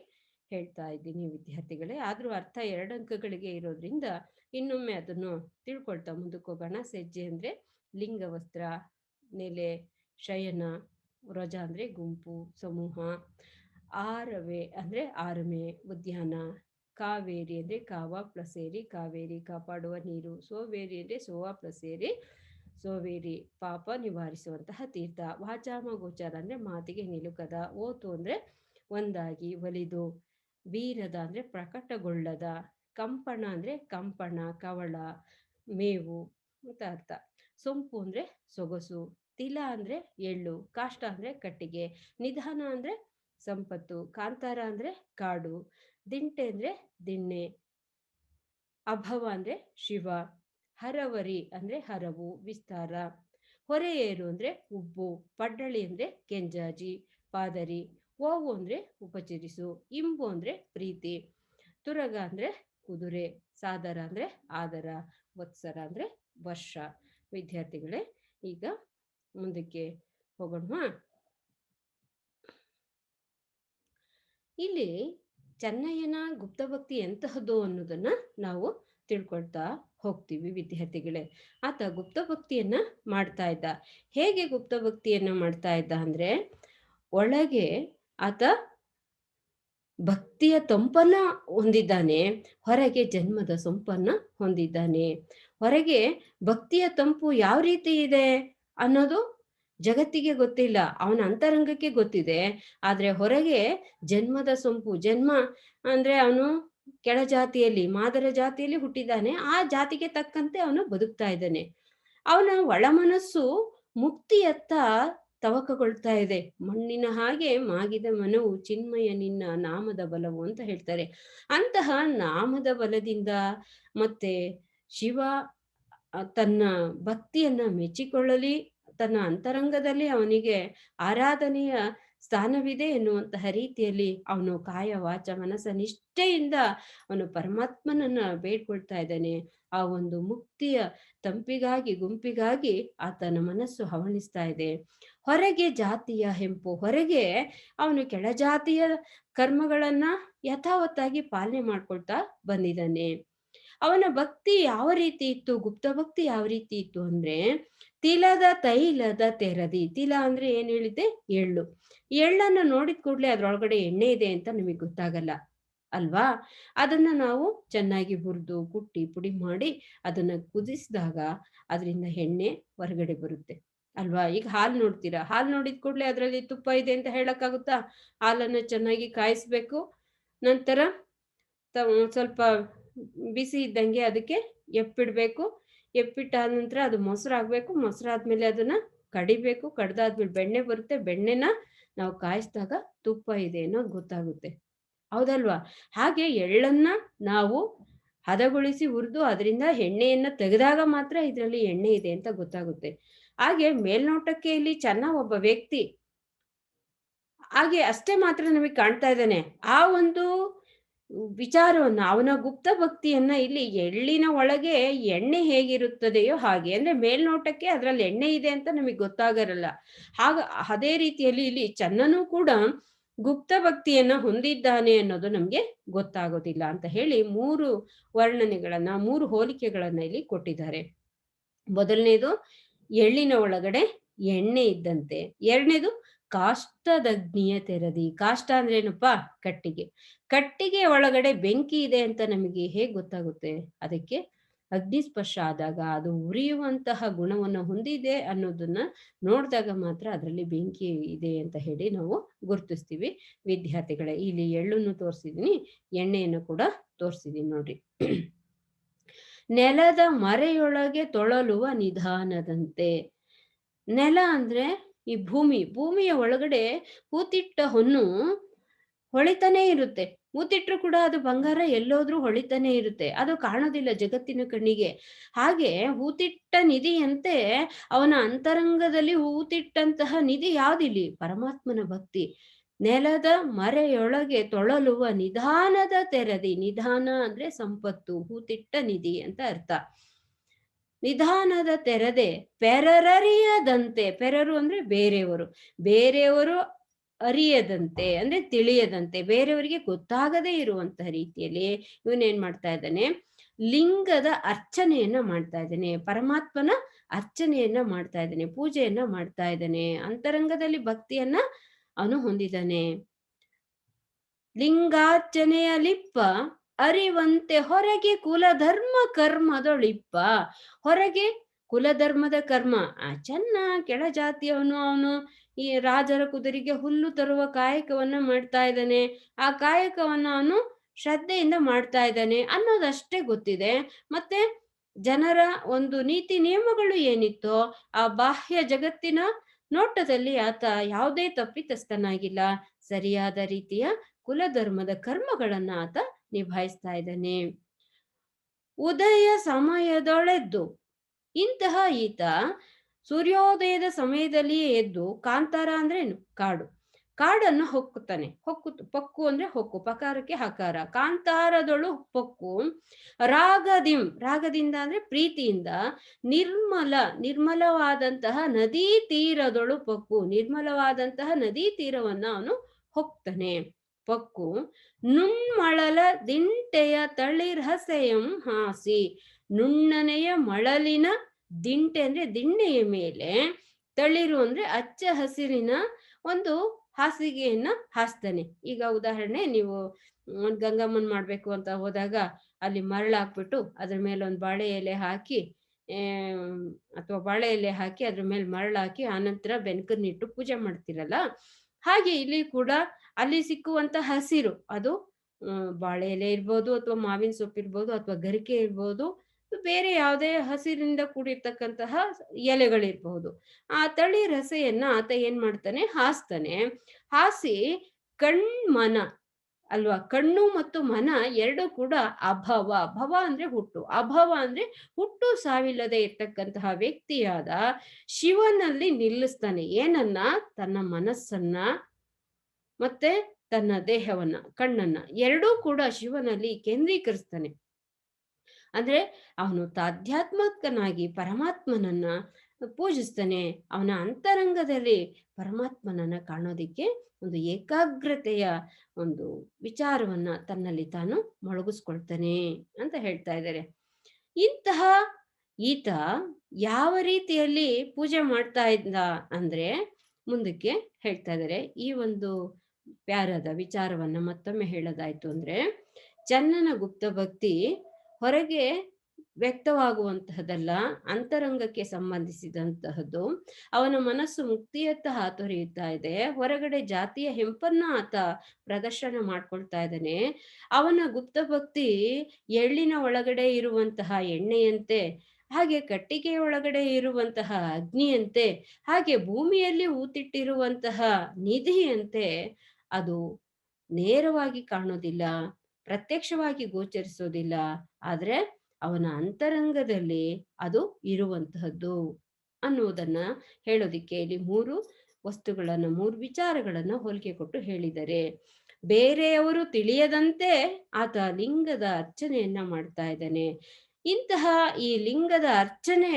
ಹೇಳ್ತಾ ಇದ್ದೀನಿ ವಿದ್ಯಾರ್ಥಿಗಳೇ. ಆದರೂ ಅರ್ಥ ಎರಡು ಅಂಕಗಳಿಗೆ ಇರೋದ್ರಿಂದ ಇನ್ನೊಮ್ಮೆ ಅದನ್ನು ತಿಳ್ಕೊಳ್ತಾ ಮುಂದಕ್ಕೆ ಹೋಗೋಣ. ಸಜ್ಜೆ ಅಂದರೆ ಲಿಂಗ ವಸ್ತ್ರ, ನೆಲೆ, ಶಯನ ವ್ರಜ ಅಂದರೆ ಗುಂಪು, ಸಮೂಹ, ಆರವೆ ಅಂದರೆ ಆರಮೆ, ಉದ್ಯಾನ, ಕಾವೇರಿ ಅಂದರೆ ಕಾವ ಏರಿ ಕಾವೇರಿ, ಕಾಪಾಡುವ ನೀರು, ಸೋವೇರಿ ಅಂದರೆ ಸೋವಾ ಪ್ಲಸ್ ಏರಿ ಸೋವೇರಿ, ಪಾಪ ನಿವಾರಿಸುವಂತಹ ತೀರ್ಥ. ವಾಚಾಮ ಗೋಚಾರ ಅಂದರೆ ಮಾತಿಗೆ ನಿಲುಕದ, ಓತು ಅಂದರೆ ಒಂದಾಗಿ ಒಲಿದು, ವೀರದ ಅಂದರೆ ಪ್ರಕಟಗೊಳ್ಳದ ಕಂಪಣ ಅಂದರೆ ಕಂಪಣ, ಕವಳ, ಮೇವು ಅಂತ ಅರ್ಥ. ಸೊಂಪು ಅಂದರೆ ಸೊಗಸು, ತಿಲ ಅಂದರೆ ಎಳ್ಳು, ಕಾಷ್ಟ ಅಂದರೆ ಕಟ್ಟಿಗೆ, ನಿಧಾನ ಅಂದರೆ ಸಂಪತ್ತು, ಕಾಂತಾರ ಅಂದರೆ ಕಾಡು, ದಿಂಟೆ ಅಂದರೆ ದಿಣ್ಣೆ, ಅಭವ ಅಂದರೆ ಶಿವ, ಹರವರಿ ಅಂದರೆ ಹರವು, ವಿಸ್ತಾರ. ಹೊರೆಯೇರು ಅಂದರೆ ಉಬ್ಬು, ಪಡ್ಡಳಿ ಅಂದರೆ ಕೆಂಜಾಜಿ, ಪಾದರಿ, ಓವು ಅಂದರೆ ಉಪಚರಿಸು, ಇಂಬು ಅಂದರೆ ಪ್ರೀತಿ, ತುರಗ ಅಂದರೆ ಕುದುರೆ, ಸಾದರ ಅಂದ್ರೆ ಆದರ, ವತ್ಸರ ಅಂದ್ರೆ ವರ್ಷ. ವಿದ್ಯಾರ್ಥಿಗಳೇ, ಈಗ ಮುಂದಕ್ಕೆ ಹೋಗೋಣ ಇಲ್ಲಿ ಚೆನ್ನಯ್ಯನ ಗುಪ್ತಭಕ್ತಿ ಎಂತಹದ್ದು ಅನ್ನೋದನ್ನ ನಾವು ತಿಳ್ಕೊಳ್ತಾ ಹೋಗ್ತೀವಿ ವಿದ್ಯಾರ್ಥಿಗಳೇ. ಆತ ಗುಪ್ತ ಭಕ್ತಿಯನ್ನ ಮಾಡ್ತಾ ಇದ್ದ. ಹೇಗೆ ಗುಪ್ತ ಭಕ್ತಿಯನ್ನ ಮಾಡ್ತಾ ಇದ್ದ ಅಂದ್ರೆ, ಒಳಗೆ ಆತ ಭಕ್ತಿಯ ತಂಪನ್ನ ಹೊಂದಿದ್ದಾನೆ. ಹೊರಗೆ ಜನ್ಮದ ಸೊಂಪನ್ನ ಹೊಂದಿದ್ದಾನೆ. ಹೊರಗೆ ಭಕ್ತಿಯ ತಂಪು ಯಾವ ರೀತಿ ಇದೆ ಅನ್ನೋದು ಜಗತ್ತಿಗೆ ಗೊತ್ತಿಲ್ಲ, ಅವನ ಅಂತರಂಗಕ್ಕೆ ಗೊತ್ತಿದೆ. ಆದ್ರೆ ಹೊರಗೆ ಜನ್ಮದ ಸೊಂಪು, ಜನ್ಮ ಅಂದ್ರೆ ಅವನು ಕೆಳ ಜಾತಿಯಲ್ಲಿ, ಮಾದರ ಜಾತಿಯಲ್ಲಿ ಹುಟ್ಟಿದ್ದಾನೆ. ಆ ಜಾತಿಗೆ ತಕ್ಕಂತೆ ಅವನು ಬದುಕ್ತಾ ಇದ್ದಾನೆ. ಅವನ ಒಳ ಮನಸ್ಸು ಮುಕ್ತಿಯತ್ತ ತವಕಗೊಳ್ತಾ ಇದೆ. ಮಣ್ಣಿನ ಹಾಗೆ ಮಾಗಿದ ಮನವು ಚಿನ್ಮಯ ನಿನ್ನ ನಾಮದ ಬಲವು ಅಂತ ಹೇಳ್ತಾರೆ. ಅಂತಹ ನಾಮದ ಬಲದಿಂದ ಮತ್ತೆ ಶಿವ ತನ್ನ ಭಕ್ತಿಯನ್ನ ಮೆಚ್ಚಿಕೊಳ್ಳಲಿ, ತನ್ನ ಅಂತರಂಗದಲ್ಲಿ ಅವನಿಗೆ ಆರಾಧನೆಯ ಸ್ಥಾನವಿದೆ ಎನ್ನುವಂತಹ ರೀತಿಯಲ್ಲಿ ಅವನು ಕಾಯ ವಾಚ ಮನಸ್ಸ ನಿಷ್ಠೆಯಿಂದ ಅವನು ಪರಮಾತ್ಮನನ್ನ ಬೇಡ್ಕೊಳ್ತಾ ಇದ್ದಾನೆ. ಆ ಒಂದು ಮುಕ್ತಿಯ ತಂಪಿಗಾಗಿ, ಗುಂಪಿಗಾಗಿ ಆತನ ಮನಸ್ಸು ಹವಣಿಸ್ತಾ ಇದೆ. ಹೊರಗೆ ಜಾತಿಯ ಹೆಂಪು, ಹೊರಗೆ ಅವನು ಕೆಳಜಾತಿಯ ಕರ್ಮಗಳನ್ನ ಯಥಾವತ್ತಾಗಿ ಪಾಲನೆ ಮಾಡ್ಕೊಳ್ತಾ ಬಂದಿದ್ದಾನೆ. ಅವನ ಭಕ್ತಿ ಯಾವ ರೀತಿ ಇತ್ತು? ಗುಪ್ತ ಭಕ್ತಿ ಯಾವ ರೀತಿ ಇತ್ತು ಅಂದ್ರೆ ತಿಲದ ತೈಲದ ತೆರದಿ. ತಿಲ ಅಂದ್ರೆ ಏನ್ ಹೇಳಿದ್ದೆ? ಎಳ್ಳು. ಎಳ್ಳನ್ನು ನೋಡಿದ ಕೂಡಲೇ ಅದ್ರೊಳಗಡೆ ಎಣ್ಣೆ ಇದೆ ಅಂತ ನಿಮಗೆ ಗೊತ್ತಾಗಲ್ಲ, ಅಲ್ವಾ? ಅದನ್ನ ನಾವು ಚೆನ್ನಾಗಿ ಹುರಿದು ಕುಟ್ಟಿ ಪುಡಿ ಮಾಡಿ ಅದನ್ನ ಕುದಿಸಿದಾಗ ಅದರಿಂದ ಎಣ್ಣೆ ಹೊರಗಡೆ ಬರುತ್ತೆ. ಅಲ್ವಾ? ಈಗ ಹಾಲು ನೋಡ್ತೀರಾ? ಹಾಲು ನೋಡಿದ ಕೂಡಲೇ ಅದರಲ್ಲಿ ತುಪ್ಪ ಇದೆ ಅಂತ ಹೇಳಕ್ಕಾಗುತ್ತಾ? ಹಾಲನ್ನು ಚೆನ್ನಾಗಿ ಕಾಯಿಸ್ಬೇಕು. ನಂತರ ಸ್ವಲ್ಪ ಬಿಸಿ ಇದ್ದಂಗೆ ಅದಕ್ಕೆ ಎಪ್ಪಿಡ್ಬೇಕು. ಎಪ್ಪಿಟ್ಟಾದ ನಂತರ ಅದು ಮೊಸರು ಆಗ್ಬೇಕು. ಮೊಸರು ಆದ್ಮೇಲೆ ಅದನ್ನ ಕಡಿಬೇಕು. ಕಡ್ದಾದ್ಮೇಲೆ ಬೆಣ್ಣೆ ಬರುತ್ತೆ. ಬೆಣ್ಣೆನ ನಾವು ಕಾಯಿಸಿದಾಗ ತುಪ್ಪ ಇದೆ ಅನ್ನೋ ಗೊತ್ತಾಗುತ್ತೆ. ಹೌದಲ್ವಾ? ಹಾಗೆ ಎಳ್ಳನ್ನ ನಾವು ಹದಗೊಳಿಸಿ ಹುರಿದು, ಅದರಿಂದ ಎಣ್ಣೆಯನ್ನ ತೆಗೆದಾಗ ಮಾತ್ರ ಇದರಲ್ಲಿ ಎಣ್ಣೆ ಇದೆ ಅಂತ ಗೊತ್ತಾಗುತ್ತೆ. ಹಾಗೆ ಮೇಲ್ನೋಟಕ್ಕೆ ಇಲ್ಲಿ ಚೆನ್ನ ಒಬ್ಬ ವ್ಯಕ್ತಿ. ಹಾಗೆ ಅಷ್ಟೇ ಮಾತ್ರ ನಮಗೆ ಕಾಣ್ತಾ ಇದ್ದಾನೆ. ಆ ಒಂದು ವಿಚಾರವನ್ನು, ಅವನ ಗುಪ್ತ ಭಕ್ತಿಯನ್ನ ಇಲ್ಲಿ ಎಳ್ಳಿನ ಒಳಗೆ ಎಣ್ಣೆ ಹೇಗಿರುತ್ತದೆಯೋ ಹಾಗೆ, ಅಂದ್ರೆ ಮೇಲ್ನೋಟಕ್ಕೆ ಅದರಲ್ಲಿ ಎಣ್ಣೆ ಇದೆ ಅಂತ ನಮಗೆ ಗೊತ್ತಾಗರಲ್ಲ. ಹಾಗ, ಅದೇ ರೀತಿಯಲ್ಲಿ ಇಲ್ಲಿ ಚನ್ನನು ಕೂಡ ಗುಪ್ತ ಭಕ್ತಿಯನ್ನ ಹೊಂದಿದ್ದಾನೆ ಅನ್ನೋದು ನಮ್ಗೆ ಗೊತ್ತಾಗೋದಿಲ್ಲ ಅಂತ ಹೇಳಿ ಮೂರು ವರ್ಣನೆಗಳನ್ನ, ಮೂರು ಹೋಲಿಕೆಗಳನ್ನ ಇಲ್ಲಿ ಕೊಟ್ಟಿದ್ದಾರೆ. ಮೊದಲನೇದು ಎಳ್ಳಿನ ಒಳಗಡೆ ಎಣ್ಣೆ ಇದ್ದಂತೆ. ಎರಡನೇದು ಕಾಷ್ಟದಗ್ನಿಯ ತೆರದಿ. ಕಾಷ್ಟ ಅಂದ್ರೆ ಏನಪ್ಪಾ? ಕಟ್ಟಿಗೆ. ಕಟ್ಟಿಗೆ ಒಳಗಡೆ ಬೆಂಕಿ ಇದೆ ಅಂತ ನಮಗೆ ಹೇಗೆ ಗೊತ್ತಾಗುತ್ತೆ? ಅದಕ್ಕೆ ಅಗ್ನಿ ಸ್ಪರ್ಶ ಆದಾಗ ಅದು ಉರಿಯುವಂತಹ ಗುಣವನ್ನು ಹೊಂದಿದೆ ಅನ್ನೋದನ್ನ ನೋಡಿದಾಗ ಮಾತ್ರ ಅದರಲ್ಲಿ ಬೆಂಕಿ ಇದೆ ಅಂತ ಹೇಳಿ ನಾವು ಗುರುತಿಸ್ತೀವಿ. ವಿದ್ಯಾರ್ಥಿಗಳೇ, ಇಲ್ಲಿ ಎಳ್ಳನ್ನು ತೋರಿಸಿದೀನಿ, ಎಣ್ಣೆಯನ್ನು ಕೂಡ ತೋರಿಸಿದೀನಿ ನೋಡ್ರಿ. ನೆಲದ ಮರೆಯೊಳಗೆ ತೊಳಲುವ ನಿಧಾನದಂತೆ. ನೆಲ ಅಂದ್ರೆ ಈ ಭೂಮಿ, ಭೂಮಿಯ ಒಳಗಡೆ ಹೂತಿಟ್ಟ ಹೊನ್ನು ಹೊಳಿತಾನೆ ಇರುತ್ತೆ. ಹೂತಿಟ್ರು ಕೂಡ ಅದು ಬಂಗಾರ ಎಲ್ಲೋದ್ರೂ ಹೊಳಿತಾನೆ ಇರುತ್ತೆ. ಅದು ಕಾಣೋದಿಲ್ಲ ಜಗತ್ತಿನ ಕಣ್ಣಿಗೆ. ಹಾಗೆ ಹೂತಿಟ್ಟ ನಿಧಿಯಂತೆ ಅವನ ಅಂತರಂಗದಲ್ಲಿ ಹೂತಿಟ್ಟಂತಹ ನಿಧಿ ಯಾವ್ದಿಲ್ಲಿ? ಪರಮಾತ್ಮನ ಭಕ್ತಿ. ನೆಲದ ಮರೆಯೊಳಗೆ ತೊಳಲುವ ನಿಧಾನದ ತೆರದಿ, ನಿಧಾನ ಅಂದ್ರೆ ಸಂಪತ್ತು, ಹೂತಿಟ್ಟ ನಿಧಿ ಅಂತ ಅರ್ಥ. ನಿಧಾನದ ತೆರದೆ ಪೆರರರಿಯದಂತೆ, ಪೆರರು ಅಂದ್ರೆ ಬೇರೆಯವರು ಬೇರೆಯವರು ಅರಿಯದಂತೆ ಅಂದ್ರೆ ತಿಳಿಯದಂತೆ, ಬೇರೆಯವರಿಗೆ ಗೊತ್ತಾಗದೇ ಇರುವಂತಹ ರೀತಿಯಲ್ಲಿ ಇವನೇನ್ ಮಾಡ್ತಾ ಇದ್ದಾನೆ? ಲಿಂಗದ ಅರ್ಚನೆಯನ್ನ ಮಾಡ್ತಾ ಇದ್ದಾನೆ, ಪರಮಾತ್ಮನ ಅರ್ಚನೆಯನ್ನ ಮಾಡ್ತಾ ಇದ್ದಾನೆ, ಪೂಜೆಯನ್ನ ಮಾಡ್ತಾ ಇದ್ದಾನೆ, ಅಂತರಂಗದಲ್ಲಿ ಭಕ್ತಿಯನ್ನ ಅವನು ಹೊಂದಿದ್ದಾನೆ ಲಿಂಗಾರ್ಚನೆಯ ಲಿಪ್ಪ ಅರಿವಂತೆ ಹೊರಗೆ ಕುಲಧರ್ಮ ಕರ್ಮದೊಳಿಪ್ಪ. ಹೊರಗೆ ಕುಲಧರ್ಮದ ಕರ್ಮ, ಆ ಚೆನ್ನ ಕೆಳ ಜಾತಿಯವನು ಅವನು, ಈ ರಾಜರ ಕುದುರಿಗೆ ಹುಲ್ಲು ತರುವ ಕಾಯಕವನ್ನ ಮಾಡ್ತಾ ಇದ್ದಾನೆ. ಆ ಕಾಯಕವನ್ನ ಅವನು ಶ್ರದ್ಧೆಯಿಂದ ಮಾಡ್ತಾ ಇದ್ದಾನೆ ಅನ್ನೋದಷ್ಟೇ ಗೊತ್ತಿದೆ. ಮತ್ತೆ ಜನರ ಒಂದು ನೀತಿ ನಿಯಮಗಳು ಏನಿತ್ತೋ, ಆ ಬಾಹ್ಯ ಜಗತ್ತಿನ ನೋಟದಲ್ಲಿ ಆತ ಯಾವುದೇ ತಪ್ಪಿತಸ್ಥನಾಗಿಲ್ಲ. ಸರಿಯಾದ ರೀತಿಯ ಕುಲಧರ್ಮದ ಕರ್ಮಗಳನ್ನ ಆತ ನಿಭಾಯಿಸ್ತಾ ಇದ್ದಾನೆ. ಉದಯ ಸಮಯದೊಳೆದ್ದು. ಇಂತಹ ಈತ ಸೂರ್ಯೋದಯದ ಸಮಯದಲ್ಲಿಯೇ ಎದ್ದು ಕಾಂತಾರ ಅಂದ್ರೇನು? ಕಾಡು. ಕಾಡನ್ನು ಹೊಕ್ಕುತ್ತಾನೆ. ಹೊಕ್ಕು, ಪಕ್ಕು ಅಂದ್ರೆ ಹೊಕ್ಕು, ಪಕಾರಕ್ಕೆ ಹಕಾರ. ಕಾಂತಾರದೊಳು ಪೊಕ್ಕು. ರಾಗದಿಂ, ರಾಗದಿಂದ ಅಂದ್ರೆ ಪ್ರೀತಿಯಿಂದ. ನಿರ್ಮಲ, ನಿರ್ಮಲವಾದಂತಹ ನದಿ ತೀರದೊಳು ಪಕ್ಕು. ನಿರ್ಮಲವಾದಂತಹ ನದಿ ತೀರವನ್ನ ಅವನು ಹೊಕ್ತಾನೆ. ಪಕ್ಕು. ನುಣ್ಮಳಲ ದಿಂಟೆಯ ತಳಿರ್ಹಸೆಯಂ ಹಾಸಿ. ನುಣ್ಣನೆಯ ಮಳಲಿನ ದಿಂಟೆ ಅಂದ್ರೆ ದಿಣ್ಣೆಯ ಮೇಲೆ. ತಳಿರು ಅಂದ್ರೆ ಅಚ್ಚ ಹಸಿರಿನ ಒಂದು ಹಾಸಿಗೆಯನ್ನ ಹಾಸ್ತಾನೆ. ಈಗ ಉದಾಹರಣೆ, ನೀವು ಒಂದು ಗಂಗಮ್ಮನ್ ಮಾಡ್ಬೇಕು ಅಂತ ಹೋದಾಗ ಅಲ್ಲಿ ಮರಳು ಹಾಕ್ಬಿಟ್ಟು ಅದ್ರ ಮೇಲೆ ಒಂದು ಬಾಳೆ ಎಲೆ ಹಾಕಿ ಅಥವಾ ಬಾಳೆ ಎಲೆ ಹಾಕಿ ಅದ್ರ ಮೇಲೆ ಮರಳು ಹಾಕಿ ಆನಂತರ ಬೆನ್ಕನ್ನಿಟ್ಟು ಪೂಜೆ ಮಾಡ್ತಿರಲ್ಲ? ಹಾಗೆ ಇಲ್ಲಿ ಕೂಡ ಅಲ್ಲಿ ಸಿಕ್ಕುವಂತ ಹಸಿರು, ಅದು ಬಾಳೆ ಎಲೆ ಇರ್ಬೋದು ಅಥವಾ ಮಾವಿನ ಸೊಪ್ಪು ಇರ್ಬೋದು ಅಥವಾ ಗರಿಕೆ ಇರ್ಬೋದು. ಬೇರೆ ಯಾವುದೇ ಹಸಿರಿನಿಂದ ಕೂಡಿರ್ತಕ್ಕಂತಹ ಎಲೆಗಳಿರ್ಬಹುದು. ಆ ತಳಿ ರಸೆಯನ್ನ ಆತ ಏನ್ ಮಾಡ್ತಾನೆ? ಹಾಸ್ತಾನೆ. ಹಾಸಿ ಕಣ್ಮನ ಅಲ್ವಾ? ಕಣ್ಣು ಮತ್ತು ಮನ ಎರಡು ಕೂಡ ಅಭವ. ಭವ ಅಂದ್ರೆ ಹುಟ್ಟು. ಅಭವ ಅಂದ್ರೆ ಹುಟ್ಟು ಸಾವಿಲ್ಲದೆ ಇರ್ತಕ್ಕಂತಹ ವ್ಯಕ್ತಿಯಾದ ಶಿವನಲ್ಲಿ ನಿಲ್ಲಿಸ್ತಾನೆ. ಏನನ್ನ? ತನ್ನ ಮನಸ್ಸನ್ನ ಮತ್ತೆ ತನ್ನ ದೇಹವನ್ನ, ಕಣ್ಣನ್ನ ಎರಡೂ ಕೂಡ ಶಿವನಲ್ಲಿ ಕೇಂದ್ರೀಕರಿಸ್ತಾನೆ. ಅಂದ್ರೆ ಅವನು ತಾಧ್ಯಾತ್ಮಕನಾಗಿ ಪರಮಾತ್ಮನನ್ನ ಪೂಜಿಸ್ತಾನೆ. ಅವನ ಅಂತರಂಗದಲ್ಲಿ ಪರಮಾತ್ಮನನ್ನ ಕಾಣೋದಿಕ್ಕೆ ಒಂದು ಏಕಾಗ್ರತೆಯ ಒಂದು ವಿಚಾರವನ್ನ ತನ್ನಲ್ಲಿ ತಾನು ಮೊಳಗಿಸ್ಕೊಳ್ತಾನೆ ಅಂತ ಹೇಳ್ತಾ ಇದ್ದಾರೆ. ಇಂತಹ ಈತ ಯಾವ ರೀತಿಯಲ್ಲಿ ಪೂಜೆ ಮಾಡ್ತಾ ಇದ್ದ ಅಂದ್ರೆ ಮುಂದಕ್ಕೆ ಹೇಳ್ತಾ ಇದ್ದಾರೆ. ಈ ಒಂದು ಪ್ಯಾರದ ವಿಚಾರವನ್ನ ಮತ್ತೊಮ್ಮೆ ಹೇಳೋದಾಯ್ತು ಅಂದ್ರೆ ಚನ್ನನ ಗುಪ್ತ ಭಕ್ತಿ ಹೊರಗೆ ವ್ಯಕ್ತವಾಗುವಂತಹದ್ದಲ್ಲ ಅಂತರಂಗಕ್ಕೆ ಸಂಬಂಧಿಸಿದಂತಹದ್ದು. ಅವನ ಮನಸ್ಸು ಮುಕ್ತಿಯತ್ತ ಹಾತೊರೆಯುತ್ತಾ ಇದೆ. ಹೊರಗಡೆ ಜಾತಿಯ ಹೆಂಪನ್ನ ಆತ ಪ್ರದರ್ಶನ ಮಾಡ್ಕೊಳ್ತಾ ಇದ್ದಾನೆ. ಅವನ ಗುಪ್ತ ಭಕ್ತಿ ಎಳ್ಳಿನ ಒಳಗಡೆ ಇರುವಂತಹ ಎಣ್ಣೆಯಂತೆ, ಹಾಗೆ ಕಟ್ಟಿಗೆಯ ಒಳಗಡೆ ಇರುವಂತಹ ಅಗ್ನಿಯಂತೆ, ಹಾಗೆ ಭೂಮಿಯಲ್ಲಿ ಊತಿಟ್ಟಿರುವಂತಹ ನಿಧಿಯಂತೆ ಅದು ನೇರವಾಗಿ ಕಾಣೋದಿಲ್ಲ. ಪ್ರತ್ಯಕ್ಷವಾಗಿ ಗೋಚರಿಸೋದಿಲ್ಲ ಆದ್ರೆ ಅವನ ಅಂತರಂಗದಲ್ಲಿ ಅದು ಇರುವಂತಹದ್ದು ಅನ್ನುವುದನ್ನ ಹೇಳೋದಿಕ್ಕೆ ಇಲ್ಲಿ ಮೂರು ವಸ್ತುಗಳನ್ನ, ಮೂರು ವಿಚಾರಗಳನ್ನ ಹೋಲಿಕೆ ಕೊಟ್ಟು ಹೇಳಿದರೆ, ಬೇರೆಯವರು ತಿಳಿಯದಂತೆ ಆತ ಲಿಂಗದ ಅರ್ಚನೆಯನ್ನ ಮಾಡ್ತಾ ಇದ್ದಾನೆ. ಇಂತಹ ಈ ಲಿಂಗದ ಅರ್ಚನೆ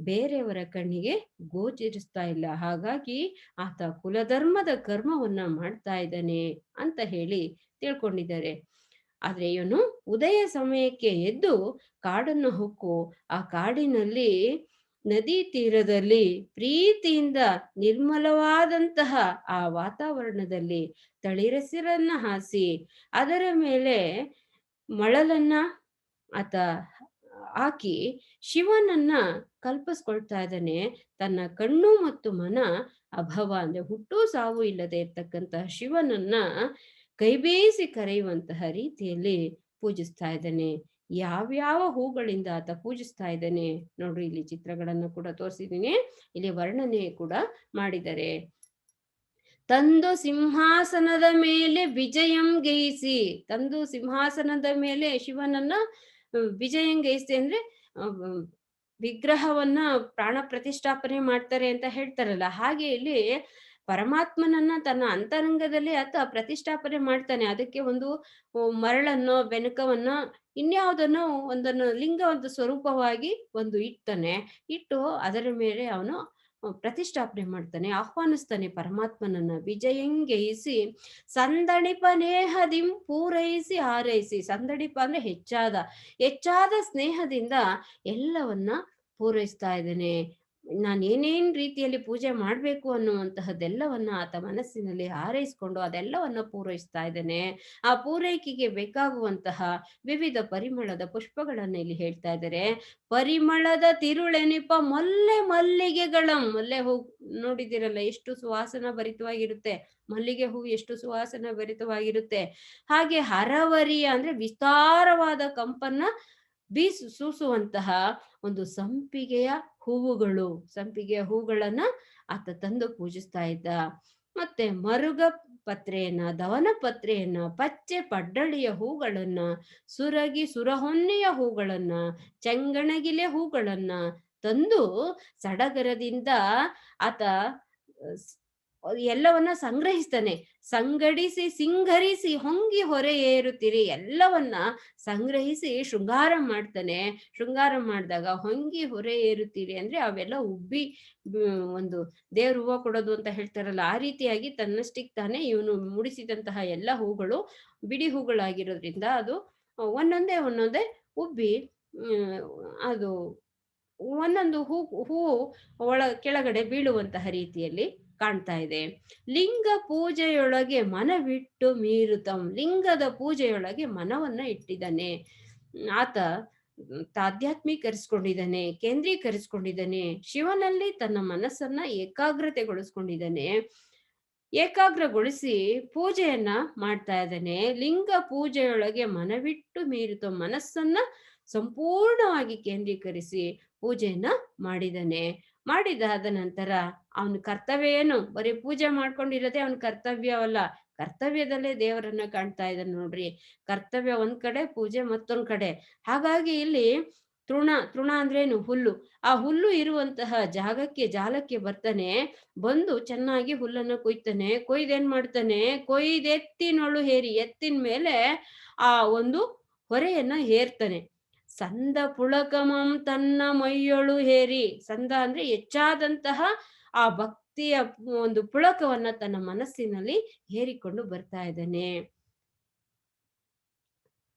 ಬೇರೆಯವರ ಕಣ್ಣಿಗೆ ಗೋಚರಿಸ್ತಾ ಇಲ್ಲ. ಹಾಗಾಗಿ ಆತ ಕುಲಧರ್ಮದ ಕರ್ಮವನ್ನ ಮಾಡ್ತಾ ಇದ್ದಾನೆ ಅಂತ ಹೇಳಿ ತಿಳ್ಕೊಂಡಿದ್ದಾರೆ. ಆದ್ರೆ ಇವನು ಉದಯ ಸಮಯಕ್ಕೆ ಎದ್ದು ಕಾಡನ್ನು ಹೊಕ್ಕು. ಆ ಕಾಡಿನಲ್ಲಿ ನದಿ ತೀರದಲ್ಲಿ ಪ್ರೀತಿಯಿಂದ ನಿರ್ಮಲವಾದಂತಹ ಆ ವಾತಾವರಣದಲ್ಲಿ ತಳಿರಸಿರನ್ನ ಹಾಸಿ, ಅದರ ಮೇಲೆ ಮಳಲನ್ನ ಆತ ಹಾಕಿ ಶಿವನನ್ನ ಕಲ್ಪಿಸ್ಕೊಳ್ತಾ ಇದ್ದಾನೆ. ತನ್ನ ಕಣ್ಣು ಮತ್ತು ಮನ ಅಭವ ಅಂದ್ರೆ ಹುಟ್ಟು ಸಾವು ಇಲ್ಲದೆ ಇರ್ತಕ್ಕಂತಹ ಶಿವನನ್ನ ಕೈಬೇಯಿಸಿ ಕರೆಯುವಂತಹ ರೀತಿಯಲ್ಲಿ ಪೂಜಿಸ್ತಾ ಇದ್ದಾನೆ. ಯಾವ್ಯಾವ ಹೂಗಳಿಂದ ಆತ ಪೂಜಿಸ್ತಾ ಇದ್ದಾನೆ ನೋಡ್ರಿ, ಇಲ್ಲಿ ಚಿತ್ರಗಳನ್ನ ಕೂಡ ತೋರಿಸಿದ್ದೀನಿ. ಇಲ್ಲಿ ವರ್ಣನೆ ಕೂಡ ಮಾಡಿದ್ದಾರೆ. ತಂದು ಸಿಂಹಾಸನದ ಮೇಲೆ ವಿಜಯಂ ಗೈಸಿ. ತಂದು ಸಿಂಹಾಸನದ ಮೇಲೆ ಶಿವನನ್ನ ವಿಜಯಂ ಗೈಸಿ ಅಂದ್ರೆ ವಿಗ್ರಹವನ್ನ ಪ್ರಾಣ ಪ್ರತಿಷ್ಠಾಪನೆ ಮಾಡ್ತಾರೆ ಅಂತ ಹೇಳ್ತಾರಲ್ಲ. ಹಾಗೆ ಇಲ್ಲಿ ಪರಮಾತ್ಮನನ್ನ ತನ್ನ ಅಂತರಂಗದಲ್ಲಿ ಆತ ಪ್ರತಿಷ್ಠಾಪನೆ ಮಾಡ್ತಾನೆ. ಅದಕ್ಕೆ ಒಂದು ಮರಳನ್ನು, ಬೆನಕವನ್ನ, ಇನ್ಯಾವುದನ್ನು ಒಂದನ್ನು ಲಿಂಗ ಒಂದು ಸ್ವರೂಪವಾಗಿ ಒಂದು ಇಡ್ತಾನೆ. ಇಟ್ಟು ಅದರ ಮೇಲೆ ಅವನು ಪ್ರತಿಷ್ಠಾಪನೆ ಮಾಡ್ತಾನೆ, ಆಹ್ವಾನಿಸ್ತಾನೆ ಪರಮಾತ್ಮನನ್ನ. ವಿಜಯಂಗೈಸಿ, ಸಂದಣಿಪ ನೇಹದಿಂ ಪೂರೈಸಿ, ಹಾರೈಸಿ. ಸಂದಣಿಪ ಅಂದ್ರೆ ಹೆಚ್ಚಾದ. ಹೆಚ್ಚಾದ ಸ್ನೇಹದಿಂದ ಎಲ್ಲವನ್ನ ಪೂರೈಸ್ತಾ ಇದ್ದಾನೆ. ನಾನು ಏನೇನ್ ರೀತಿಯಲ್ಲಿ ಪೂಜೆ ಮಾಡ್ಬೇಕು ಅನ್ನುವಂತಹದ್ದೆಲ್ಲವನ್ನ ಆತ ಮನಸ್ಸಿನಲ್ಲಿ ಹಾರೈಸ್ಕೊಂಡು ಅದೆಲ್ಲವನ್ನ ಪೂರೈಸ್ತಾ ಇದ್ದಾನೆ. ಆ ಪೂರೈಕೆಗೆ ಬೇಕಾಗುವಂತಹ ವಿವಿಧ ಪರಿಮಳದ ಪುಷ್ಪಗಳನ್ನ ಇಲ್ಲಿ ಹೇಳ್ತಾ ಇದ್ದಾರೆ. ಪರಿಮಳದ ತಿರುಳೆನಿಪ ಮೊಲ್ಲೆ ಮಲ್ಲಿಗೆಗಳ, ಮೊಲ್ಲೆ ಹೂ ನೋಡಿದಿರಲ್ಲ ಎಷ್ಟು ಸುವಾಸನ ಭರಿತವಾಗಿರುತ್ತೆ ಮಲ್ಲಿಗೆ ಹೂ ಎಷ್ಟು ಸುವಾಸನ ಭರಿತವಾಗಿರುತ್ತೆ ಹಾಗೆ ಹರವರಿಯ ಅಂದ್ರೆ ವಿಸ್ತಾರವಾದ ಕಂಪನ್ನ ಬೀಸು ಸೂಸುವಂತಹ ಒಂದು ಸಂಪಿಗೆಯ ಹೂವುಗಳು, ಸಂಪಿಗೆಯ ಹೂಗಳನ್ನ ಆತ ತಂದು ಪೂಜಿಸ್ತಾ ಇದ್ದ. ಮತ್ತೆ ಮರುಗ ಪತ್ರೆಯನ್ನ, ದವನ ಪತ್ರೆಯನ್ನ, ಪಚ್ಚೆ ಪಡ್ಡಳಿಯ ಹೂಗಳನ್ನ, ಸುರಗಿ ಸುರಹೊನ್ನೆಯ ಹೂಗಳನ್ನ, ಚೆಂಗಣಗಿಲೆ ಹೂಗಳನ್ನ ತಂದು ಸಡಗರದಿಂದ ಆತ ಎಲ್ಲವನ್ನ ಸಂಗ್ರಹಿಸ್ತಾನೆ. ಸಂಗಡಿಸಿ ಸಿಂಗರಿಸಿ ಹೊಂಗಿ ಹೊರೆ ಏರುತ್ತೀರಿ ಎಲ್ಲವನ್ನ ಸಂಗ್ರಹಿಸಿ ಶೃಂಗಾರ ಮಾಡ್ತಾನೆ. ಶೃಂಗಾರ ಮಾಡಿದಾಗ ಹೊಂಗಿ ಹೊರೆ ಏರುತ್ತೀರಿ ಅಂದ್ರೆ ಅವೆಲ್ಲ ಉಬ್ಬಿ ಒಂದು ದೇವ್ರ ಹೂವು ಕೊಡೋದು ಅಂತ ಹೇಳ್ತಾರಲ್ಲ, ಆ ರೀತಿಯಾಗಿ ತನ್ನಷ್ಟಿಗೆ ತಾನೇ ಇವನು ಮುಡಿಸಿದಂತಹ ಎಲ್ಲ ಹೂಗಳು ಬಿಡಿ ಹೂಗಳಾಗಿರೋದ್ರಿಂದ ಅದು ಒಂದೊಂದೇ ಒಂದೊಂದೇ ಉಬ್ಬಿ ಅದು ಒಂದೊಂದು ಹೂ, ಹೂವು ಒಳ ಕೆಳಗಡೆ ಬೀಳುವಂತಹ ರೀತಿಯಲ್ಲಿ ಕಾಣ್ತಾ ಇದೆ. ಲಿಂಗ ಪೂಜೆಯೊಳಗೆ ಮನವಿಟ್ಟು ಮೀರುತಂ. ಲಿಂಗದ ಪೂಜೆಯೊಳಗೆ ಮನವನ್ನ ಇಟ್ಟಿದ್ದಾನೆ. ಆತ ತಾಧ್ಯಾತ್ಮೀಕರಿಸ್ಕೊಂಡಿದ್ದಾನೆ, ಕೇಂದ್ರೀಕರಿಸ್ಕೊಂಡಿದ್ದಾನೆ, ಶಿವನಲ್ಲಿ ತನ್ನ ಮನಸ್ಸನ್ನ ಏಕಾಗ್ರತೆಗೊಳಿಸ್ಕೊಂಡಿದ್ದಾನೆ. ಏಕಾಗ್ರಗೊಳಿಸಿ ಪೂಜೆಯನ್ನ ಮಾಡ್ತಾ ಇದ್ದಾನೆ. ಲಿಂಗ ಪೂಜೆಯೊಳಗೆ ಮನವಿಟ್ಟು ಮೀರಿತು. ಮನಸ್ಸನ್ನ ಸಂಪೂರ್ಣವಾಗಿ ಕೇಂದ್ರೀಕರಿಸಿ ಪೂಜೆಯನ್ನ ಮಾಡಿದಾನೆ ಮಾಡಿದಾದ ನಂತರ ಅವನ ಕರ್ತವ್ಯ ಏನು? ಬರೀ ಪೂಜೆ ಮಾಡ್ಕೊಂಡಿರೋದೇ ಅವನ ಕರ್ತವ್ಯವಲ್ಲ ಕರ್ತವ್ಯದಲ್ಲೇ ದೇವರನ್ನ ಕಾಣ್ತಾ ಇದ್ದಾನೆ ನೋಡ್ರಿ. ಕರ್ತವ್ಯ ಒಂದ್ ಕಡೆ, ಪೂಜೆ ಮತ್ತೊಂದ್ ಕಡೆ. ಹಾಗಾಗಿ ಇಲ್ಲಿ ತೃಣ ತೃಣ ಅಂದ್ರೇನು ಹುಲ್ಲು. ಆ ಹುಲ್ಲು ಇರುವಂತಹ ಜಾಗಕ್ಕೆ, ಜಾಲಕ್ಕೆ ಬರ್ತಾನೆ. ಬಂದು ಚೆನ್ನಾಗಿ ಹುಲ್ಲನ್ನು ಕೊಯ್ತಾನೆ. ಕೊಯ್ದೇನ್ ಮಾಡ್ತಾನೆ? ಕೊಯ್ದೆತ್ತಿನೊಳು ಹೇರಿ. ಎತ್ತಿನ ಮೇಲೆ ಆ ಒಂದು ಹೊರೆಯನ್ನ ಹೇರ್ತಾನೆ. ಸಂದ ಪುಳಕಮಂ ತನ್ನ ಮೈಯೊಳು ಹೇರಿ. ಸಂದ ಅಂದ್ರೆ ಹೆಚ್ಚಾದಂತಹ ಆ ಭಕ್ತಿಯ ಒಂದು ಪುಳಕವನ್ನ ತನ್ನ ಮನಸ್ಸಿನಲ್ಲಿ ಹೇರಿಕೊಂಡು ಬರ್ತಾ ಇದ್ದಾನೆ.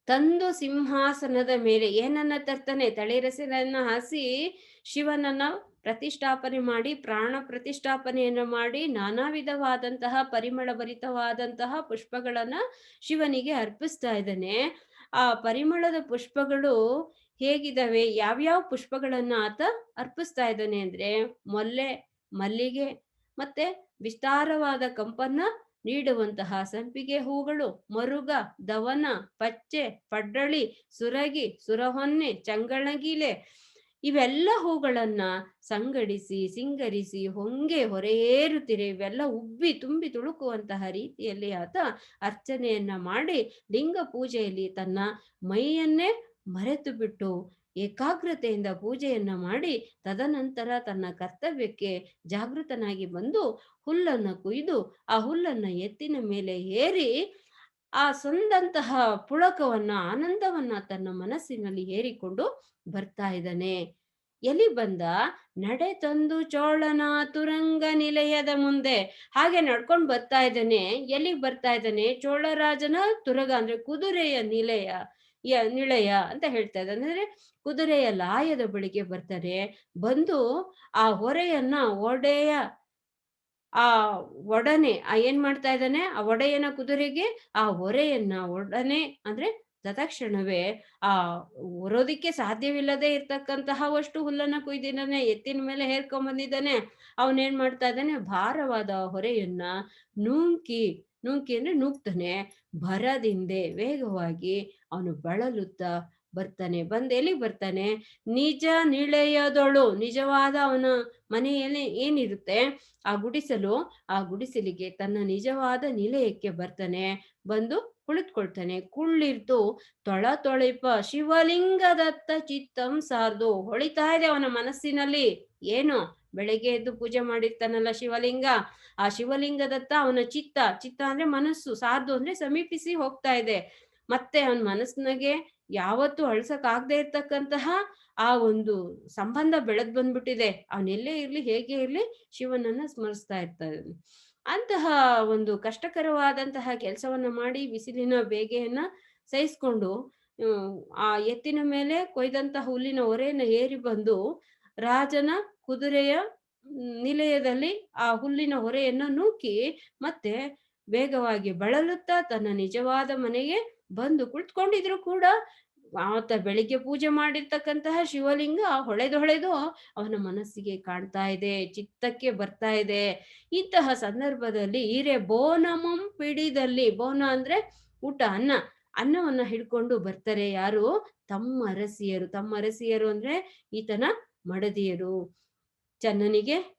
ತಂದು ಸಿಂಹಾಸನದ ಮೇಲೆ ಏನನ್ನ ತರ್ತಾನೆ? ತಳಿರಸನನ್ನ ಹಾಸಿ ಶಿವನನ್ನ ಪ್ರತಿಷ್ಠಾಪನೆ ಮಾಡಿ, ಪ್ರಾಣ ಪ್ರತಿಷ್ಠಾಪನೆಯನ್ನು ಮಾಡಿ ನಾನಾ ವಿಧವಾದಂತಹ ಪರಿಮಳ ಭರಿತವಾದಂತಹ ಪುಷ್ಪಗಳನ್ನ ಶಿವನಿಗೆ ಅರ್ಪಿಸ್ತಾ ಇದ್ದಾನೆ. ಆ ಪರಿಮಳದ ಪುಷ್ಪಗಳು ಹೇಗಿದ್ದಾವೆ ಯಾವ್ಯಾವ ಪುಷ್ಪಗಳನ್ನ ಆತ ಅರ್ಪಿಸ್ತಾ ಇದ್ದಾನೆ ಅಂದ್ರೆ ಮೊಲ್ಲೆ, ಮಲ್ಲಿಗೆ ಮತ್ತೆ ವಿಸ್ತಾರವಾದ ಕಂಪನ್ನ ನೀಡುವಂತಹ ಸಂಪಿಗೆ ಹೂಗಳು, ಮರುಗ, ದವನ, ಪಚ್ಚೆ ಪಡ್ಡಳಿ ಸುರಗಿ, ಸುರಹೊನ್ನೆ ಚಂಗಳಗಿಲೆ ಇವೆಲ್ಲ ಹೂಗಳನ್ನ ಸಂಗಡಿಸಿ, ಸಿಂಗರಿಸಿ, ಹೊಂಗೆ, ಹೊರೆಯೇರುತ್ತಿರೆ, ಇವೆಲ್ಲ ಉಬ್ಬಿ, ತುಂಬಿ ತುಳುಕುವಂತಹ ರೀತಿಯಲ್ಲಿ ಆತ ಅರ್ಚನೆಯನ್ನ ಮಾಡಿ ಲಿಂಗ ಪೂಜೆಯಲ್ಲಿ ತನ್ನ ಮೈಯನ್ನೇ ಮರೆತು ಬಿಟ್ಟು ಏಕಾಗ್ರತೆಯಿಂದ ಪೂಜೆಯನ್ನ ಮಾಡಿ ತದನಂತರ ತನ್ನ ಕರ್ತವ್ಯಕ್ಕೆ ಜಾಗೃತನಾಗಿ ಬಂದು ಹುಲ್ಲನ್ನು ಕುಯ್ದು ಆ ಹುಲ್ಲನ್ನು ಎತ್ತಿನ ಮೇಲೆ ಏರಿ ಆ ಸಂದಂತಹ ಪುಳಕವನ್ನ, ಆನಂದವನ್ನ ತನ್ನ ಮನಸ್ಸಿನಲ್ಲಿ ಏರಿಕೊಂಡು ಬರ್ತಾ ಇದ್ದಾನೆ. ಎಲ್ಲಿ ಬಂದ? ನಡೆ ತಂದು ಚೋಳನ ತುರಂಗ ನಿಲಯದ ಮುಂದೆ. ಹಾಗೆ ನಡ್ಕೊಂಡು ಬರ್ತಾ ಇದ್ದಾನೆ. ಎಲ್ಲಿಗೆ ಬರ್ತಾ ಇದ್ದಾನೆ? ಚೋಳರಾಜನ ತುರಗ ಅಂದ್ರೆ ಕುದುರೆಯ ನಿಲಯ, ಯ ನಿಳಯ ಅಂತ ಹೇಳ್ತಾ ಇದ್ದಾನೆ. ಅಂದ್ರೆ ಕುದುರೆಯ ಲಾಯದ ಬಳಿಗೆ ಬರ್ತಾರೆ. ಬಂದು ಆ ಹೊರೆಯನ್ನ ಒಡೆಯ ಆ ಒಡನೆ, ಆ ಏನ್ ಮಾಡ್ತಾ ಇದ್ದಾನೆ? ಆ ಒಡೆಯನ ಕುದುರೆಗೆ ಆ ಹೊರೆಯನ್ನ ಒಡನೆ ಅಂದ್ರೆ ತತ್ಕ್ಷಣವೇ ಆ ಹೊರೋದಿಕ್ಕೆ ಸಾಧ್ಯವಿಲ್ಲದೆ ಇರ್ತಕ್ಕಂತಹ ಅಷ್ಟು ಹುಲ್ಲನ್ನ ಕುಯ್ದಿದ್ದಾನೆ, ಎತ್ತಿನ ಮೇಲೆ ಹೇರ್ಕೊಂಡ್ ಬಂದಿದ್ದಾನೆ. ಅವನೇನ್ ಮಾಡ್ತಾ ಇದ್ದಾನೆ? ಭಾರವಾದ ಹೊರೆಯನ್ನ ನೂಂಕಿ ನೂಂಕಿ ಅಂದ್ರೆ ನೂಕ್ತಾನೆ ಭರದಿಂದೆ ವೇಗವಾಗಿ ಅವನು ಬಳಲುತ್ತಾ ಬರ್ತಾನೆ. ಬಂದ್ ಎಲ್ಲಿಗೆ ಬರ್ತಾನೆ? ನಿಜ ನಿಳೆಯದೊಳು ನಿಜವಾದ ಅವನ ಮನೆಯಲ್ಲಿ ಏನಿರುತ್ತೆ? ಆ ಗುಡಿಸಲು, ಆ ಗುಡಿಸಲಿಗೆ ತನ್ನ ನಿಜವಾದ ನಿಲಯಕ್ಕೆ ಬರ್ತಾನೆ. ಬಂದು ಕುಳಿತುಕೊಳ್ತಾನೆ. ಕುಳ್ಳಿರ್ತು ತೊಳ ತೊಳೆಪ, ಶಿವಲಿಂಗದತ್ತ ಚಿತ್ತಂ ಸಾರ್ದು. ಹೊಳಿತಾ ಇದೆ ಅವನ ಮನಸ್ಸಿನಲ್ಲಿ. ಏನು? ಬೆಳಗ್ಗೆ ಎದ್ದು ಪೂಜೆ ಮಾಡಿರ್ತಾನಲ್ಲ ಶಿವಲಿಂಗ. ಆ ಶಿವಲಿಂಗದತ್ತ ಅವನ ಚಿತ್ತ. ಚಿತ್ತ ಅಂದ್ರೆ ಮನಸ್ಸು. ಸಾರ್ದು ಅಂದ್ರೆ ಸಮೀಪಿಸಿ ಹೋಗ್ತಾ ಇದೆ. ಮತ್ತೆ ಅವನ ಮನಸ್ಸಿನಾಗೆ ಯಾವತ್ತೂ ಅಳ್ಸಕ್ ಆಗದೆ ಇರ್ತಕ್ಕಂತಹ ಆ ಒಂದು ಸಂಬಂಧ ಬೆಳೆದ್ ಬಂದ್ಬಿಟ್ಟಿದೆ. ಅವನೆಲ್ಲೇ ಇರ್ಲಿ, ಹೇಗೆ ಇರ್ಲಿ, ಶಿವನನ್ನ ಸ್ಮರಿಸ್ತಾ ಇರ್ತಾನೆ. ಅಂತಹ ಒಂದು ಕಷ್ಟಕರವಾದಂತಹ ಕೆಲಸವನ್ನ ಮಾಡಿ ಬಿಸಿಲಿನ ಬೇಗೆಯನ್ನ ಸಹಿಸ್ಕೊಂಡು ಆ ಎತ್ತಿನ ಮೇಲೆ ಕೊಯ್ದಂತಹ ಹುಲ್ಲಿನ ಹೊರೆಯನ್ನ ಏರಿ ಬಂದು ರಾಜನ ಕುದುರೆಯ ನಿಲಯದಲ್ಲಿ ಆ ಹುಲ್ಲಿನ ಹೊರೆಯನ್ನು ನೂಕಿ ಮತ್ತೆ ವೇಗವಾಗಿ ಬಳಲುತ್ತಾ ತನ್ನ ನಿಜವಾದ ಮನೆಗೆ ಬಂದು ಕುಳಿತುಕೊಂಡಿದ್ರು ಕೂಡ ಆತ ಬೆಳಿಗ್ಗೆ ಪೂಜೆ ಮಾಡಿರ್ತಕ್ಕಂತಹ ಶಿವಲಿಂಗ ಹೊಳೆದು ಹೊಳೆದು ಅವನ ಮನಸ್ಸಿಗೆ ಕಾಣ್ತಾ ಇದೆ, ಚಿತ್ತಕ್ಕೆ ಬರ್ತಾ ಇದೆ. ಇಂತಹ ಸಂದರ್ಭದಲ್ಲಿ ಹಿರೇ ಬೋನಮಂ ಪಿಡಿದಲ್ಲಿ, ಬೋನ ಅಂದ್ರೆ ಊಟ, ಅನ್ನ, ಅನ್ನವನ್ನ ಹಿಡ್ಕೊಂಡು ಬರ್ತಾರೆ ಯಾರು? ತಮ್ಮ ಅರಸಿಯರು. ತಮ್ಮ ಅರಸಿಯರು ಅಂದ್ರೆ ಈತನ ಮಡದಿಯರು. ಚನ್ನನಿಗೆ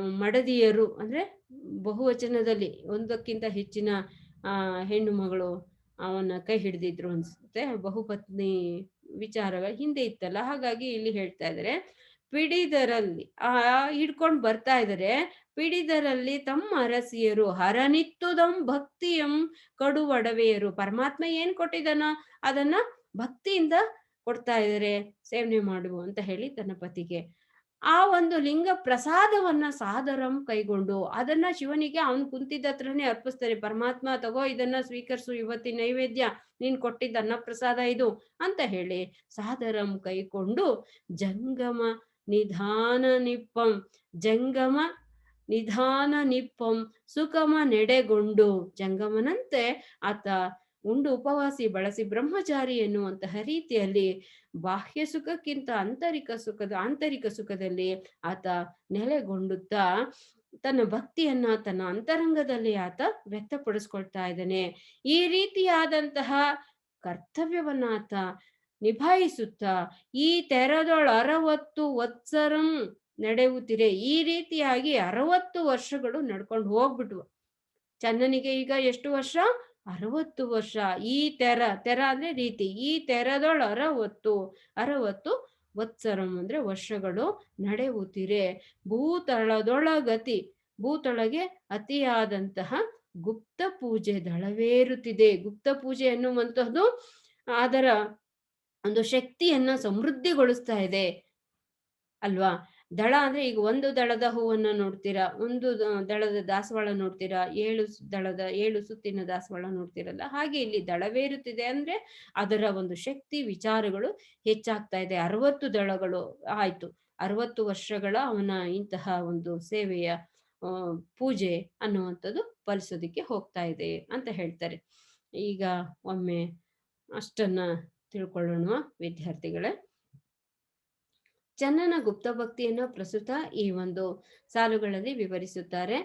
ಮಡದಿಯರು ಅಂದ್ರೆ ಬಹುವಚನದಲ್ಲಿ ಒಂದಕ್ಕಿಂತ ಹೆಚ್ಚಿನ, ಆ, ಹೆಣ್ಣು ಮಗಳು. ಅವನ ಕೈ ಹಿಡಿದಿದ್ರು ಅನ್ಸುತ್ತೆ. ಬಹುಪತ್ನಿ ವಿಚಾರ ಹಿಂದೆ ಇತ್ತಲ್ಲ. ಹಾಗಾಗಿ ಇಲ್ಲಿ ಹೇಳ್ತಾ ಇದ್ದಾರೆ ಪಿಡಿದರಲ್ಲಿ ಆ, ಹಿಡ್ಕೊಂಡು ಬರ್ತಾ ಇದ್ದಾರೆ ಪಿಡಿದರಲ್ಲಿ ತಮ್ಮ ಅರಸಿಯರು ಹರನಿತ್ತುದಂ ಭಕ್ತಿಯಂ ಕಡು ಒಡವೆಯರು ಪರಮಾತ್ಮ ಏನ್ ಕೊಟ್ಟಿದ್ದಾನ ಅದನ್ನ ಭಕ್ತಿಯಿಂದ ಕೊಡ್ತಾ ಇದ್ದಾರೆ ಸೇವನೆ ಮಾಡು ಅಂತ ಹೇಳಿ ತನ್ನ ಪತಿಗೆ. ಆ ಒಂದು ಲಿಂಗ ಪ್ರಸಾದವನ್ನ ಸಾದರಂ ಕೈಗೊಂಡು ಅದನ್ನ ಶಿವನಿಗೆ ಅವನು ಕುಂತಿದ್ದ ಹತ್ರನೇ ಅರ್ಪಿಸ್ತಾರೆ, ಪರಮಾತ್ಮ ತಗೋ ಇದನ್ನ ಸ್ವೀಕರಿಸು ಇವತ್ತಿನ ನೈವೇದ್ಯ ನೀನ್ ಕೊಟ್ಟಿದ್ದ ಅನ್ನ ಪ್ರಸಾದ ಇದು ಅಂತ ಹೇಳಿ ಸಾದರಂ ಕೈಕೊಂಡು ಜಂಗಮ ನಿಧಾನ ನಿಪ್ಪಂ, ಜಂಗಮ ನಿಧಾನ ನಿಪ್ಪಂ ಸುಖಮ ನೆಡೆಗೊಂಡು ಜಂಗಮನಂತೆ ಆತ ಉಂಡು ಉಪವಾಸಿ ಬಳಸಿ ಬ್ರಹ್ಮಚಾರಿ ಎನ್ನುವಂತಹ ರೀತಿಯಲ್ಲಿ ಬಾಹ್ಯ ಸುಖಕ್ಕಿಂತ ಆಂತರಿಕ ಸುಖದ, ಆಂತರಿಕ ಸುಖದಲ್ಲಿ ಆತ ನೆಲೆಗೊಂಡುತ್ತಾ ತನ್ನ ಭಕ್ತಿಯನ್ನ ತನ್ನ ಅಂತರಂಗದಲ್ಲಿ ಆತ ವ್ಯಕ್ತಪಡಿಸ್ಕೊಳ್ತಾ ಇದ್ದಾನೆ. ಈ ರೀತಿಯಾದಂತಹ ಕರ್ತವ್ಯವನ್ನ ಆತ ನಿಭಾಯಿಸುತ್ತಾ ಈ ತೆರದೊಳ ಅರವತ್ತು ವತ್ಸರಂ ನಡೆಯುತ್ತಿರೆ ಈ ರೀತಿಯಾಗಿ ಅರವತ್ತು ವರ್ಷಗಳು ನಡ್ಕೊಂಡು ಹೋಗ್ಬಿಟ್ವು. ಚಂದನಿಗೆ ಈಗ ಎಷ್ಟು ವರ್ಷ? ಅರವತ್ತು ವರ್ಷ. ಈ ತೆರ ತೆರ ಅಂದ್ರೆ ರೀತಿ. ಈ ತೆರದೊಳ ಅರವತ್ತು ಅರವತ್ತು ವತ್ಸರಂ ಅಂದ್ರೆ ವರ್ಷಗಳು ನಡೆಯುತ್ತಿರೆ ಭೂತಳದೊಳಗತಿ ಭೂತೊಳಗೆ ಅತಿಯಾದಂತಹ ಗುಪ್ತ ಪೂಜೆ ದಳವೇರುತ್ತಿದೆ ಗುಪ್ತ ಪೂಜೆ ಎನ್ನುವಂತಹದ್ದು ಅದರ ಒಂದು ಶಕ್ತಿಯನ್ನ ಸಮೃದ್ಧಿಗೊಳಿಸ್ತಾ ಇದೆ. ಅಲ್ವಾ? ದಳ ಅಂದ್ರೆ ಈಗ ಒಂದು ದಳದ ಹೂವನ್ನ ನೋಡ್ತೀರಾ, ಒಂದು ದಳದ ದಾಸವಾಳ ನೋಡ್ತೀರಾ, ಏಳು ದಳದ ಏಳು ಸುತ್ತಿನ ದಾಸವಾಳ ನೋಡ್ತೀರಲ್ಲ, ಹಾಗೆ ಇಲ್ಲಿ ದಳವೇರುತ್ತಿದೆ ಅಂದ್ರೆ ಅದರ ಒಂದು ಶಕ್ತಿ, ವಿಚಾರಗಳು ಹೆಚ್ಚಾಗ್ತಾ ಇದೆ. ಅರವತ್ತು ದಳಗಳು ಆಯ್ತು. ಅರವತ್ತು ವರ್ಷಗಳ ಅವನ ಇಂತಹ ಒಂದು ಸೇವೆಯ ಪೂಜೆ ಅನ್ನುವಂಥದ್ದು ಫಲಿಸೋದಿಕ್ಕೆ ಹೋಗ್ತಾ ಇದೆ ಅಂತ ಹೇಳ್ತಾರೆ. ಈಗ ಒಮ್ಮೆ ಅಷ್ಟನ್ನ ತಿಳ್ಕೊಳ್ಳೋಣ ವಿದ್ಯಾರ್ಥಿಗಳೇ. ಚನ್ನನ ಗುಪ್ತ ಭಕ್ತಿಯನ್ನು ಪ್ರಸ್ತುತ ಈ ಒಂದು ಸಾಲುಗಳಲ್ಲಿ ವಿವರಿಸುತ್ತಾರೆ.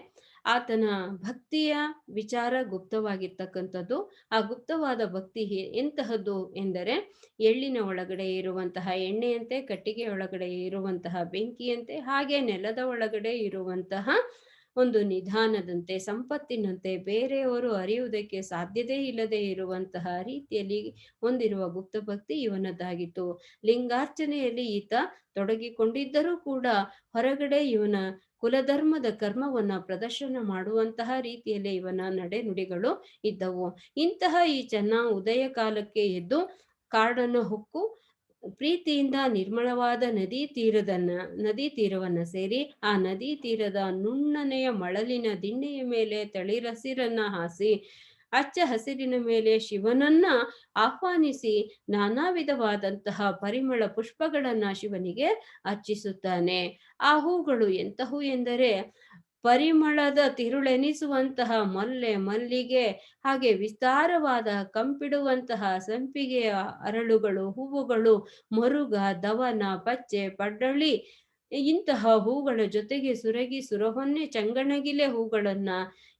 ಆತನ ಭಕ್ತಿಯ ವಿಚಾರ ಗುಪ್ತವಾಗಿರ್ತಕ್ಕಂಥದ್ದು, ಆ ಗುಪ್ತವಾದ ಭಕ್ತಿ ಎಂತಹದ್ದು ಎಂದರೆ, ಎಳ್ಳಿನ ಒಳಗಡೆ ಇರುವಂತಹ ಎಣ್ಣೆಯಂತೆ ಕಟ್ಟಿಗೆ ಒಳಗಡೆ ಇರುವಂತಹ ಬೆಂಕಿಯಂತೆ, ಹಾಗೆ ನೆಲದ ಒಳಗಡೆ ಇರುವಂತಹ ಒಂದು ನಿಧಾನದಂತೆ, ಸಂಪತ್ತಿನಂತೆ ಬೇರೆಯವರು ಅರಿಯುವುದಕ್ಕೆ ಸಾಧ್ಯತೆ ಇಲ್ಲದೆ ಇರುವಂತಹ ರೀತಿಯಲ್ಲಿ ಹೊಂದಿರುವ ಗುಪ್ತ ಭಕ್ತಿ ಇವನದ್ದಾಗಿತ್ತು. ಲಿಂಗಾರ್ಚನೆಯಲ್ಲಿ ಈತ ತೊಡಗಿಕೊಂಡಿದ್ದರೂ ಕೂಡ ಹೊರಗಡೆ ಇವನ ಕುಲಧರ್ಮದ ಕರ್ಮವನ್ನ ಪ್ರದರ್ಶನ ಮಾಡುವಂತಹ ರೀತಿಯಲ್ಲಿ ಇವನ ನಡೆನುಡಿಗಳು ಇದ್ದವು. ಇಂತಹ ಈ ಚೆನ್ನ ಉದಯ ಕಾಲಕ್ಕೆ ಎದ್ದು ಕಾಡನ್ನು ಹೊಕ್ಕು ಪ್ರೀತಿಯಿಂದ ನಿರ್ಮಲವಾದ ನದಿ ತೀರದನ್ನ, ನದಿ ತೀರವನ್ನ ಸೇರಿ ಆ ನದಿ ತೀರದ ನುಣ್ಣನೆಯ ಮಳಲಿನ ದಿಣ್ಣೆಯ ಮೇಲೆ ತಳಿರಸಿರನ್ನ ಹಾಸಿ, ಅಚ್ಚ ಹಸಿರಿನ ಮೇಲೆ ಶಿವನನ್ನ ಆಹ್ವಾನಿಸಿ ನಾನಾ ವಿಧವಾದಂತಹ ಪರಿಮಳ ಪುಷ್ಪಗಳನ್ನ ಶಿವನಿಗೆ ಅರ್ಚಿಸುತ್ತಾನೆ. ಆ ಹೂಗಳು ಎಂತಹವು ಎಂದರೆ ಪರಿಮಳದ ತಿರುಳೆನಿಸುವಂತಹ ಮಲ್ಲೆ ಮಲ್ಲಿಗೆ ಹಾಗೆ ವಿಸ್ತಾರವಾದ ಕಂಪಿಡುವಂತಹ ಸಂಪಿಗೆಯ ಅರಳುಗಳು, ಹೂವುಗಳು, ಮರುಗ, ದವನ ಪಚ್ಚೆ ಪಡ್ಡಳಿ ಇಂತಹ ಹೂಗಳ ಜೊತೆಗೆ ಸುರಗಿ ಸುರಹೊನ್ನೆ ಚಂಗಣಗಿಲೆ ಹೂಗಳನ್ನ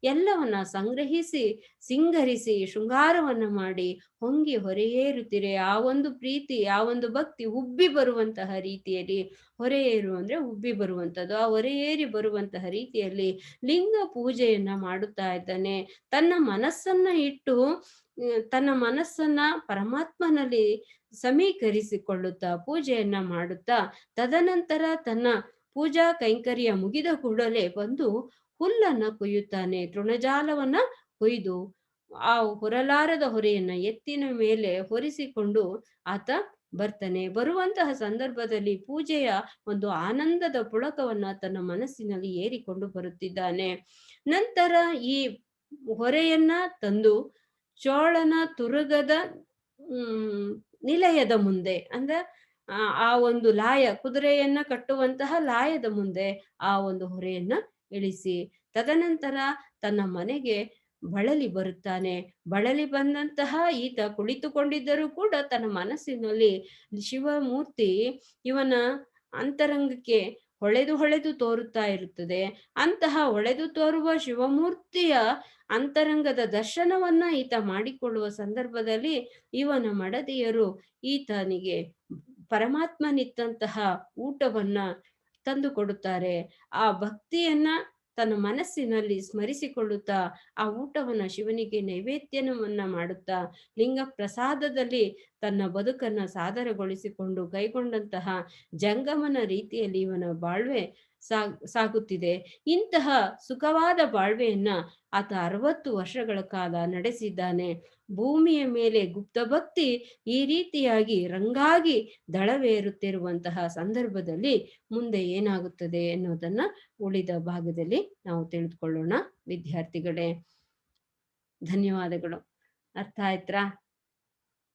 ಎಲ್ಲವನ್ನ ಸಂಗ್ರಹಿಸಿ, ಸಿಂಗರಿಸಿ, ಶೃಂಗಾರವನ್ನ ಮಾಡಿ ಹೊಂಗಿ ಹೊರೆಯೇರುತ್ತಿರೆ. ಆ ಒಂದು ಪ್ರೀತಿ, ಆ ಒಂದು ಭಕ್ತಿ ಉಬ್ಬಿ ಬರುವಂತಹ ರೀತಿಯಲ್ಲಿ, ಹೊರೆಯೇರು ಅಂದ್ರೆ ಉಬ್ಬಿ ಬರುವಂತದ್ದು ಆ ಹೊರೆಯೇರಿ ಬರುವಂತಹ ರೀತಿಯಲ್ಲಿ ಲಿಂಗ ಪೂಜೆಯನ್ನ ಮಾಡುತ್ತಾ ಇದ್ದಾನೆ. ತನ್ನ ಮನಸ್ಸನ್ನ ಇಟ್ಟು ತನ್ನ ಮನಸ್ಸನ್ನ ಪರಮಾತ್ಮನಲ್ಲಿ ಸಮೀಕರಿಸಿಕೊಳ್ಳುತ್ತಾ, ಪೂಜೆಯನ್ನ ಮಾಡುತ್ತಾ, ತದನಂತರ ತನ್ನ ಪೂಜಾ ಕೈಂಕರ್ಯ ಮುಗಿದ ಕೂಡಲೇ ಬಂದು ಹುಲ್ಲನ್ನ ಕೊಯ್ಯುತ್ತಾನೆ. ತೃಣಜಾಲವನ್ನ ಕೊಯ್ದು ಆ ಹೊರಲಾರದ ಹೊರೆಯನ್ನ ಎತ್ತಿನ ಮೇಲೆ ಹೊರಿಸಿಕೊಂಡು ಆತ ಬರ್ತಾನೆ. ಬರುವಂತಹ ಸಂದರ್ಭದಲ್ಲಿ ಪೂಜೆಯ ಒಂದು ಆನಂದದ ಪುಳಕವನ್ನ ತನ್ನ ಮನಸ್ಸಿನಲ್ಲಿ ಏರಿಕೊಂಡು ಬರುತ್ತಿದ್ದಾನೆ. ನಂತರ ಈ ಹೊರೆಯನ್ನ ತಂದು ಚೋಳನ ತುರುಗದ ನಿಲಯದ ಮುಂದೆ, ಅಂದ್ರೆ ಆ ಒಂದು ಲಾಯ, ಕುದುರೆಯನ್ನ ಕಟ್ಟುವಂತಹ ಲಾಯದ ಮುಂದೆ ಆ ಒಂದು ಹೊರೆಯನ್ನ ಇಳಿಸಿ ತದನಂತರ ತನ್ನ ಮನೆಗೆ ಬಳಲಿ ಬರುತ್ತಾನೆ. ಬಳಲಿ ಬಂದಂತಹ ಈತ ಕುಳಿತುಕೊಂಡಿದ್ದರೂ ಕೂಡ ತನ್ನ ಮನಸ್ಸಿನಲ್ಲಿ ಶಿವಮೂರ್ತಿ ಇವನ ಅಂತರಂಗಕ್ಕೆ ಹೊಳೆದು ಹೊಳೆದು ತೋರುತ್ತಾ ಇರುತ್ತದೆ. ಅಂತಹ ಹೊಳೆದು ತೋರುವ ಶಿವಮೂರ್ತಿಯ ಅಂತರಂಗದ ದರ್ಶನವನ್ನ ಈತ ಮಾಡಿಕೊಳ್ಳುವ ಸಂದರ್ಭದಲ್ಲಿ ಇವನ ಮಡದಿಯರು ಈತನಿಗೆ ಪರಮಾತ್ಮನಿತ್ತಂತಹ ಊಟವನ್ನ ತಂದು ಕೊಡುತ್ತಾರೆ. ಆ ಭಕ್ತಿಯನ್ನ ತನ್ನ ಮನಸ್ಸಿನಲ್ಲಿ ಸ್ಮರಿಸಿಕೊಳ್ಳುತ್ತಾ, ಆ ಊಟವನ್ನ ಶಿವನಿಗೆ ನೈವೇದ್ಯವನ್ನ ಮಾಡುತ್ತಾ ಲಿಂಗ ಪ್ರಸಾದದಲ್ಲಿ ತನ್ನ ಬದುಕನ್ನ ಸಾದರಗೊಳಿಸಿಕೊಂಡು ಕೈಗೊಂಡಂತಹ ಜಂಗಮನ ರೀತಿಯಲ್ಲಿ ಇವನ ಬಾಳ್ವೆ ಸಾಗ್ ಸಾಗುತ್ತಿದೆ. ಇಂತಹ ಸುಖವಾದ ಬಾಳ್ವೆಯನ್ನ ಆತ ಅರವತ್ತು ವರ್ಷಗಳ ಕಾಲ ನಡೆಸಿದ್ದಾನೆ. ಭೂಮಿಯ ಮೇಲೆ ಗುಪ್ತ ಭಕ್ತಿ ಈ ರೀತಿಯಾಗಿ ರಂಗಾಗಿ ದಳವೇರುತ್ತಿರುವಂತಹ ಸಂದರ್ಭದಲ್ಲಿ ಮುಂದೆ ಏನಾಗುತ್ತದೆ ಎನ್ನುವುದನ್ನ ಉಳಿದ ಭಾಗದಲ್ಲಿ ನಾವು ತಿಳಿದುಕೊಳ್ಳೋಣ. ವಿದ್ಯಾರ್ಥಿಗಳೇ, ಧನ್ಯವಾದಗಳು. ಅರ್ಥ ಆಯ್ತಾ